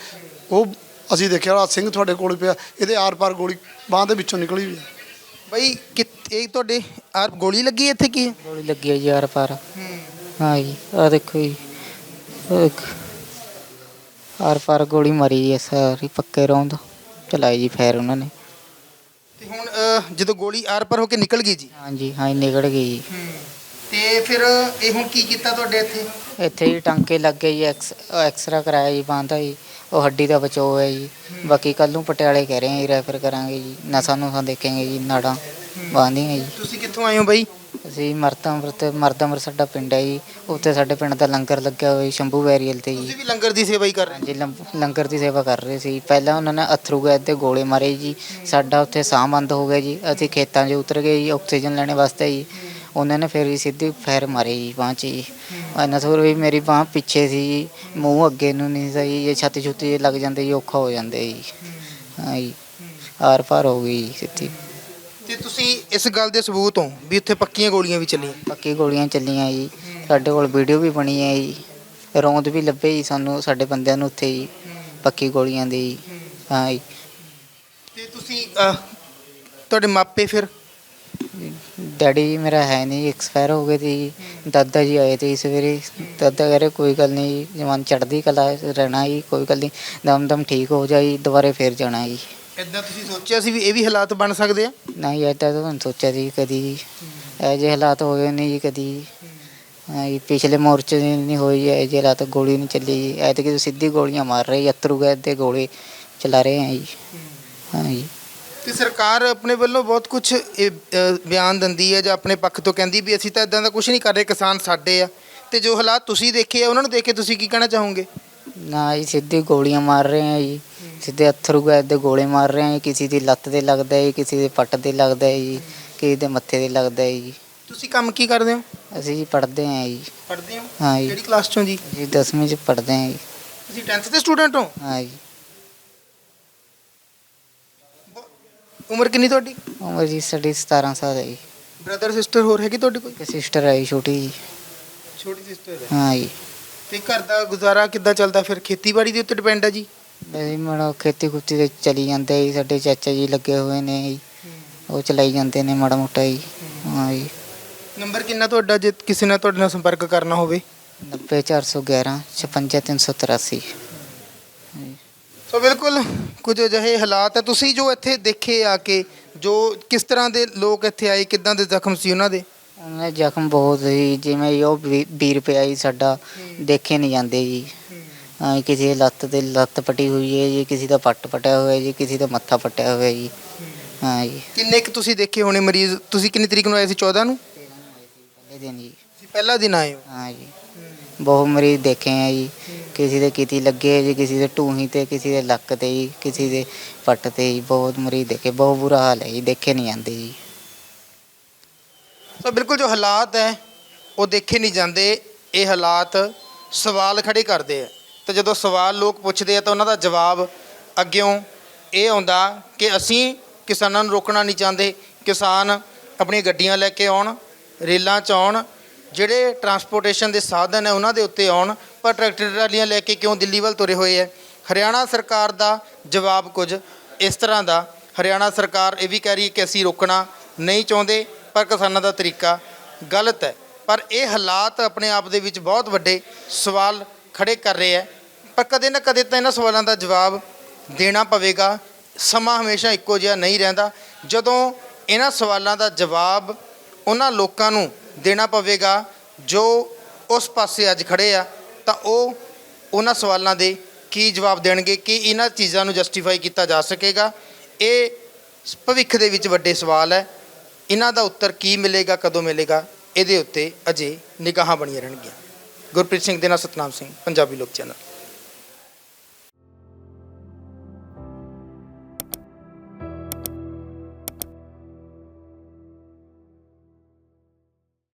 ਉਹ ਅਸੀਂ ਦੇਖਿਆ ਆ ਸਿੰਘ ਤੁਹਾਡੇ ਕੋਲ ਪਿਆ ਇਹਦੇ ਆਰ ਪਾਰ ਗੋਲੀ ਬਾਹ ਦੇ ਵਿੱਚੋਂ ਨਿਕਲੀ ਵੀ ਬਈ ਕਿ ਇਹ ਤੁਹਾਡੇ ਆ ਗੋਲੀ ਲੱਗੀ ਇੱਥੇ ਕੀ? ਹੈ? ਗੋਲੀ ਲੱਗੀ ਹੈ ਜੀ ਆਰ ਪਾਰ ਹਾਂ। ਜੀ ਆ ਦੇਖੋ ਜੀ ਇੱਕ ਆਰ ਪਾਰ ਗੋਲੀ ਮਾਰੀ ਹੈ ਸਾਰੀ ਪੱਕੇ ਰੌਂਦ। ਚਲਾਈ ਜੀ ਫੈਰ ਉਹਨਾਂ ਨੇ। ਤੇ ਹੁਣ ਜਦੋਂ ਗੋਲੀ ਆਰ ਪਰ ਹੋ ਕੇ ਨਿਕਲ ਗਈ ਜੀ? ਹਾਂ ਜੀ ਹਾਂ ਜੀ, ਨਿਕਲ ਗਈ ਜੀ। ਤੇ ਫਿਰ ਇਹ ਹੁਣ ਕੀ ਕੀਤਾ ਤੁਹਾਡੇ ਇੱਥੇ? ਇੱਥੇ ਹੀ ਟਾਂਕੇ ਲੱਗ ਗਏ ਜੀ ਐਕਸ ਐਕਸਰਾ ਕਰਾਇਆ ਜੀ ਬਾਂਹ ਦਾ ਜੀ। ਉਹ ਹੱਡੀ ਦਾ ਬਚਾਓ ਹੈ ਜੀ। ਬਾਕੀ ਕੱਲ ਨੂੰ ਪਟਿਆਲੇ ਕਹਿ ਰਹੇ ਹਾਂ ਜੀ ਰੈਫਰ ਕਰਾਂਗੇ ਜੀ। ਨਸਾਂ ਨੂੰ ਦੇਖਾਂਗੇ ਜੀ ਨਾੜਾਂ ਬਾਂਹਦੀਆਂ ਜੀ। ਤੁਸੀਂ ਕਿੱਥੋਂ ਆਏ ਹੋ ਬਈ? ਅਸੀਂ ਮਰਦਾਂਵਰ ਮਰਦਾਂਵਰ ਸਾਡਾ ਪਿੰਡ ਹੈ ਜੀ। ਉੱਥੇ ਸਾਡੇ ਪਿੰਡ ਦਾ ਲੰਗਰ ਲੱਗਿਆ ਹੋਇਆ ਜੀ ਸ਼ੰਭੂ ਵੈਰੀਅਲ ਤੇ ਜੀ। ਤੁਸੀਂ ਵੀ ਲੰਗਰ ਦੀ ਸੇਵਾ ਹੀ ਕਰ ਰਹੇ ਹਾਂਜੀ ਲੰਬ- ਲੰਗਰ ਦੀ ਸੇਵਾ ਕਰ ਰਹੇ ਸੀ। ਪਹਿਲਾਂ ਉਹਨਾਂ ਨੇ ਅਥਰੂ ਗੈਸ ਦੇ ਗੋਲੇ ਮਾਰੇ ਜੀ। ਸਾਡਾ ਉੱਥੇ ਸਾਹ ਬੰਦ ਹੋ ਗਿਆ ਜੀ। ਅਸੀਂ ਖੇਤਾਂ 'ਚ ਉਤਰ ਗਏ ਜੀ ਆਕਸੀਜਨ ਲੈਣੇ ਵਾਸਤੇ ਜੀ। ਉਹਨਾਂ ਨੇ ਫਿਰ ਸਿੱਧੀ ਫੈਰ ਮਾਰੇ ਜੀ ਬਾਂਹ 'ਚ ਜੀ। ਇਹਨਾਂ ਥੋੜ ਵੀ ਮੇਰੀ ਬਾਂਹ ਪਿੱਛੇ ਸੀ ਜੀ। ਮੂੰਹ ਅੱਗੇ ਨੂੰ ਨਹੀਂ ਸੀ ਜੇ। ਛਾਤੀ ਛੁੱਤੀ ਲੱਗ ਜਾਂਦੇ ਜੀ ਔਖਾ ਹੋ ਜਾਂਦੇ ਜੀ। ਹਾਂ ਜੀ। ਆਰ ਪਾਰ ਹੋ ਗਈ ਜੀ ਸਿੱਧੀ। ਤੇ ਤੁਸੀਂ ਇਸ ਗੱਲ ਦੇ ਸਬੂਤ ਹੋ ਵੀ ਉੱਥੇ ਪੱਕੀਆਂ ਗੋਲੀਆਂ ਵੀ ਚੱਲੀਆਂ? ਪੱਕੀ ਗੋਲੀਆਂ ਚੱਲੀਆਂ ਜੀ। ਸਾਡੇ ਕੋਲ ਵੀਡੀਓ ਵੀ ਬਣੀ ਹੈ ਜੀ। ਰੌਂਦ ਵੀ ਲੱਭੇ ਜੀ ਸਾਨੂੰ ਸਾਡੇ ਬੰਦਿਆਂ ਨੂੰ ਉੱਥੇ ਜੀ। ਪੱਕੀ ਗੋਲੀਆਂ ਦੀ ਜੀ। ਹਾਂ ਜੀ। ਤੇ ਤੁਸੀਂ ਤੁਹਾਡੇ ਮਾਪੇ ਫਿਰ? ਡੈਡੀ ਜੀ ਮੇਰਾ ਹੈ ਨਹੀਂ ਐਕਸਪਾਇਰ ਹੋ ਗਏ ਜੀ ਦਾਦਾ ਜੀ ਆਏ ਤੇ ਸਵੇਰੇ। ਦਾਦਾ ਕਹ ਰਹੇ ਕੋਈ ਗੱਲ ਨਹੀਂ ਜਵਾਨ ਚੜ੍ਹਦੀ ਕਲਾ ਰਹਿਣਾ ਜੀ ਕੋਈ ਗੱਲ ਨਹੀਂ ਦਮ ਦਮ ਠੀਕ ਹੋ ਜਾਈ ਦੁਬਾਰੇ ਫੇਰ ਜਾਣਾ ਜੀ। ਇਦਾਂ ਤੁਸੀਂ ਸੋਚਿਆ ਸੀ ਵੀ ਇਹ ਵੀ ਹਾਲਾਤ ਬਣ ਸਕਦੇ ਆ? ਨਹੀਂ ਏਦਾਂ ਤਾਂ ਨਹੀਂ ਸੋਚਿਆ ਸੀ ਕਦੀ। ਇਹ ਜਿਹੇ ਹਾਲਾਤ ਹੋਏ ਨਹੀਂ ਜੀ ਕਦੀ। ਹਾਂ ਜੀ ਪਿਛਲੇ ਮੋਰਚੇ ਦੇ ਨਹੀਂ ਹੋਈ ਇਹ ਜਿਹੇ ਹਾਲਾਤ ਗੋਲੀ ਨਹੀਂ ਚੱਲੀ ਜੀ। ਐਤਕੀ ਤਾਂ ਸਿੱਧੀ ਗੋਲੀਆਂ ਮਾਰ ਰਹੇ ਅਤਰੂ ਗੈਸ ਦੇ ਗੋਲੇ ਚਲਾ ਰਹੇ ਆ ਜੀ। ਹਾਂ ਜੀ। ਤੇ ਸਰਕਾਰ ਆਪਣੇ ਵੱਲੋਂ ਬਹੁਤ ਕੁਝ ਬਿਆਨ ਦਿੰਦੀ ਹੈ ਜਾਂ ਆਪਣੇ ਪੱਖ ਤੋਂ ਕਹਿੰਦੀ ਵੀ ਅਸੀਂ ਤਾਂ ਇਦਾਂ ਦਾ ਕੁਝ ਨਹੀਂ ਕਰ ਰਹੇ ਕਿਸਾਨ ਸਾਡੇ ਆ। ਤੇ ਜੋ ਹਾਲਾਤ ਤੁਸੀਂ ਦੇਖੇ ਆ ਉਹਨਾਂ ਨੂੰ ਦੇਖ ਕੇ ਤੁਸੀਂ ਕੀ ਕਹਿਣਾ ਚਾਹੋਗੇ? ਨਾ ਜੀ ਸਿੱਧੀ ਗੋਲੀਆਂ ਮਾਰ ਰਹੇ ਆ ਜੀ। ਸਿੱਧੇ ਅਥਰੂ ਗੈਸ ਦੇ ਗੋਲੇ ਮਾਰ ਰਹੇ ਆ ਕਿਸੇ ਦੀ ਲੱਤ ਤੇ ਲੱਗਦਾ ਹੈ ਕਿਸੇ ਦੇ ਪੱਟ ਤੇ ਲੱਗਦਾ ਹੈ ਜੀ ਕਿਸੇ ਦੇ ਮੱਥੇ ਤੇ ਲੱਗਦਾ ਹੈ ਜੀ। ਤੁਸੀਂ ਕੰਮ ਕੀ ਕਰਦੇ ਹੋ? ਅਸੀਂ ਜੀ ਪੜ੍ਹਦੇ ਹਾਂ ਜੀ। ਪੜ੍ਹਦੇ ਹੋ? ਹਾਂ ਜੀ। ਕਿਹੜੀ ਕਲਾਸ ਚੋਂ ਜੀ? ਜੀ 10ਵੀਂ ਚ ਪੜ੍ਹਦੇ ਹਾਂ ਜੀ। ਤੁਸੀਂ 10th ਦੇ ਸਟੂਡੈਂਟ ਹੋ? ਹਾਂ ਜੀ। ਉਮਰ ਕਿੰਨੀ ਤੁਹਾਡੀ? ਉਮਰ ਜੀ ਸਾਡੀ 17 ਸਾਲ ਹੈ ਜੀ। ਬ੍ਰਦਰ ਸਿਸਟਰ ਹੋਰ ਹੈਗੀ ਤੁਹਾਡੀ ਕੋਈ? ਇੱਕ ਸਿਸਟਰ ਹੈ ਜੀ ਛੋਟੀ ਜੀ। ਛੋਟੀ ਸਿਸਟਰ ਹੈ। ਹਾਂ ਜੀ। ਤੇ ਘਰ ਦਾ ਗੁਜ਼ਾਰਾ ਕਿੱਦਾਂ ਚੱਲਦਾ? ਫਿਰ ਖੇਤੀਬਾੜੀ ਦੇ ਉੱਤੇ ਡਿਪੈਂਡ ਹੈ ਜੀ? ਅਸੀਂ ਮੜੋ ਖੇਤੀ ਖੁੱਤੀ ਤੇ ਚਲੀ ਜਾਂਦੇ ਜੀ। ਸਾਡੇ ਚਾਚਾ ਜੀ ਲੱਗੇ ਹੋਏ ਨੇ ਜੀ। ਉਹ ਚਲਾਈ ਜਾਂਦੇ ਨੇ ਮਾੜਾ ਮੋਟਾ ਜੀ। ਹਾਂ। ਜੀ। ਨੰਬਰ ਕਿੰਨਾ ਤੁਹਾਡਾ? ਜੇ ਕਿਸੇ ਨਾਲ ਤੁਹਾਡੇ ਨਾਲ ਸੰਪਰਕ ਕਰਨਾ ਹੋਵੇ। 90411 56383 ਸੋ ਬਿਲਕੁਲ ਕੁਝ ਅਜਿਹੇ ਹਾਲਾਤ ਹੈ। ਤੁਸੀਂ ਜੋ ਇੱਥੇ ਦੇਖੇ ਆ ਕੇ ਜੋ ਕਿਸ ਤਰ੍ਹਾਂ ਦੇ ਲੋਕ ਇੱਥੇ ਆਏ ਕਿੱਦਾਂ ਦੇ ਜ਼ਖਮ ਸੀ ਉਹਨਾਂ ਦੇ? ਉਹਨਾਂ ਦੇ ਜ਼ਖਮ ਬਹੁਤ ਸੀ। ਜਿਵੇਂ ਉਹ 20 ਰੁਪਇਆ ਜੀ ਸਾਡਾ ਦੇਖੇ ਨਹੀਂ ਜਾਂਦੇ ਜੀ। ਹਾਂ। ਕਿਸੇ ਦੀ ਲੱਤ ਤੇ ਲੱਤ ਪਟੀ ਹੋਈ ਹੈ ਜੀ ਕਿਸੇ ਦਾ ਪੱਟ ਪਟਿਆ ਹੋਇਆ ਜੀ ਕਿਸੇ ਦਾ ਮੱਥਾ ਪਟਿਆ ਹੋਇਆ ਜੀ। ਹਾਂ। ਜੀ। ਕਿੰਨੇ ਕੁ ਤੁਸੀਂ ਦੇਖੇ ਹੋਣੇ ਮਰੀਜ਼? ਤੁਸੀਂ ਕਿੰਨੀ ਤਰੀਕ ਨੂੰ ਆਏ ਸੀ? 14 ਨੂੰ? ਪਹਿਲੇ ਦਿਨ ਜੀ। ਤੁਸੀਂ ਪਹਿਲਾ ਦਿਨ ਆਏ ਹੋ। ਹਾਂ ਜੀ। ਬਹੁਤ ਮਰੀਜ਼ ਦੇਖੇ ਆ ਜੀ। ਕਿਸੇ ਦੇ ਕਿਤੀ ਲੱਗੇ ਹੈ ਜੀ, ਕਿਸੇ ਦੇ ਟੂਹੀ ਤੇ, ਕਿਸੇ ਦੇ ਲੱਕ ਤੇ ਜੀ, ਕਿਸੇ ਦੇ ਪੱਟ ਤੇ ਜੀ, ਬਹੁਤ ਮਰੀਜ਼ ਦੇਖੇ, ਬਹੁਤ ਬੁਰਾ ਹਾਲ ਹੈ ਜੀ, ਦੇਖੇ ਨਹੀਂ ਜਾਂਦੇ ਜੀ। ਸੋ ਬਿਲਕੁਲ ਜੋ ਹਾਲਾਤ ਹੈ, ਉਹ ਦੇਖੇ ਨਹੀਂ ਜਾਂਦੇ, ਇਹ ਹਾਲਾਤ ਸਵਾਲ ਖੜੇ ਕਰਦੇ ਆ। ਤੇ ਜਦੋਂ ਸਵਾਲ ਲੋਕ ਪੁੱਛਦੇ ਆ, ਤਾਂ ਉਹਨਾਂ ਦਾ ਜਵਾਬ ਅੱਗਿਓਂ ਇਹ ਆਉਂਦਾ ਕਿ ਅਸੀਂ ਕਿਸਾਨਾਂ ਨੂੰ ਰੋਕਣਾ ਨਹੀਂ ਚਾਹੁੰਦੇ। ਕਿਸਾਨ ਆਪਣੀਆਂ ਗੱਡੀਆਂ ਲੈ ਕੇ ਆਉਣ, ਰੇਲਾਂ 'ਚ ਆਉਣ ਜਿਹੜੇ ਟਰਾਂਸਪੋਰਟੇਸ਼ਨ ਦੇ ਸਾਧਨ ਹੈ ਉਹਨਾਂ ਦੇ ਉੱਤੇ ਆਉਣ, ਪਰ ਟਰੈਕਟਰ ਟਰਾਲੀਆਂ ਲੈ ਕੇ ਕਿਉਂ ਦਿੱਲੀ ਵੱਲ ਤੁਰੇ ਹੋਏ ਹੈ? ਹਰਿਆਣਾ ਸਰਕਾਰ ਦਾ ਜਵਾਬ ਕੁਝ ਇਸ ਤਰ੍ਹਾਂ ਦਾ, ਹਰਿਆਣਾ ਸਰਕਾਰ ਇਹ ਵੀ ਕਹਿ ਰਹੀ ਹੈ ਕਿ ਅਸੀਂ ਰੋਕਣਾ ਨਹੀਂ ਚਾਹੁੰਦੇ, ਪਰ ਕਿਸਾਨਾਂ ਦਾ ਤਰੀਕਾ ਗਲਤ ਹੈ। ਪਰ ਇਹ ਹਾਲਾਤ ਆਪਣੇ ਆਪ ਦੇ ਵਿੱਚ ਬਹੁਤ ਵੱਡੇ ਸਵਾਲ ਖੜੇ ਕਰ ਰਹੇ ਹੈ। ਪਰ ਕਦੇ ਨਾ ਕਦੇ ਤਾਂ ਇਹਨਾਂ ਸਵਾਲਾਂ ਦਾ ਜਵਾਬ ਦੇਣਾ ਪਵੇਗਾ। ਸਮਾਂ ਹਮੇਸ਼ਾ ਇੱਕੋ ਜਿਹਾ ਨਹੀਂ ਰਹਿੰਦਾ। ਜਦੋਂ ਇਹਨਾਂ ਸਵਾਲਾਂ ਦਾ ਜਵਾਬ ਉਹਨਾਂ ਲੋਕਾਂ ਨੂੰ ਦੇਣਾ ਪਵੇਗਾ, ਜੋ ਉਸ ਪਾਸੇ ਅੱਜ ਖੜੇ ਆ, ਤਾਂ ਉਹ ਉਹਨਾਂ ਸਵਾਲਾਂ ਦੇ ਕੀ ਜਵਾਬ ਦੇਣਗੇ, ਕਿ ਇਹਨਾਂ ਚੀਜ਼ਾਂ ਨੂੰ ਜਸਟੀਫਾਈ ਕੀਤਾ ਜਾ ਸਕੇਗਾ? ਇਹ ਭਵਿੱਖ ਦੇ ਵਿੱਚ ਵੱਡੇ ਸਵਾਲ ਹੈ। ਇਹਨਾਂ ਦਾ ਉੱਤਰ ਕੀ ਮਿਲੇਗਾ, ਕਦੋਂ ਮਿਲੇਗਾ? ਇਹਦੇ ਉੱਤੇ ਅਜੇ ਨਿਗਾਹਾਂ ਬਣੀਆਂ ਰਹਿਣਗੀਆਂ। ਗੁਰਪ੍ਰੀਤ ਸਿੰਘ ਦੇ ਨਾਲ ਸਤਨਾਮ ਸਿੰਘ, ਪੰਜਾਬੀ ਲੋਕ ਚੈਨਲ।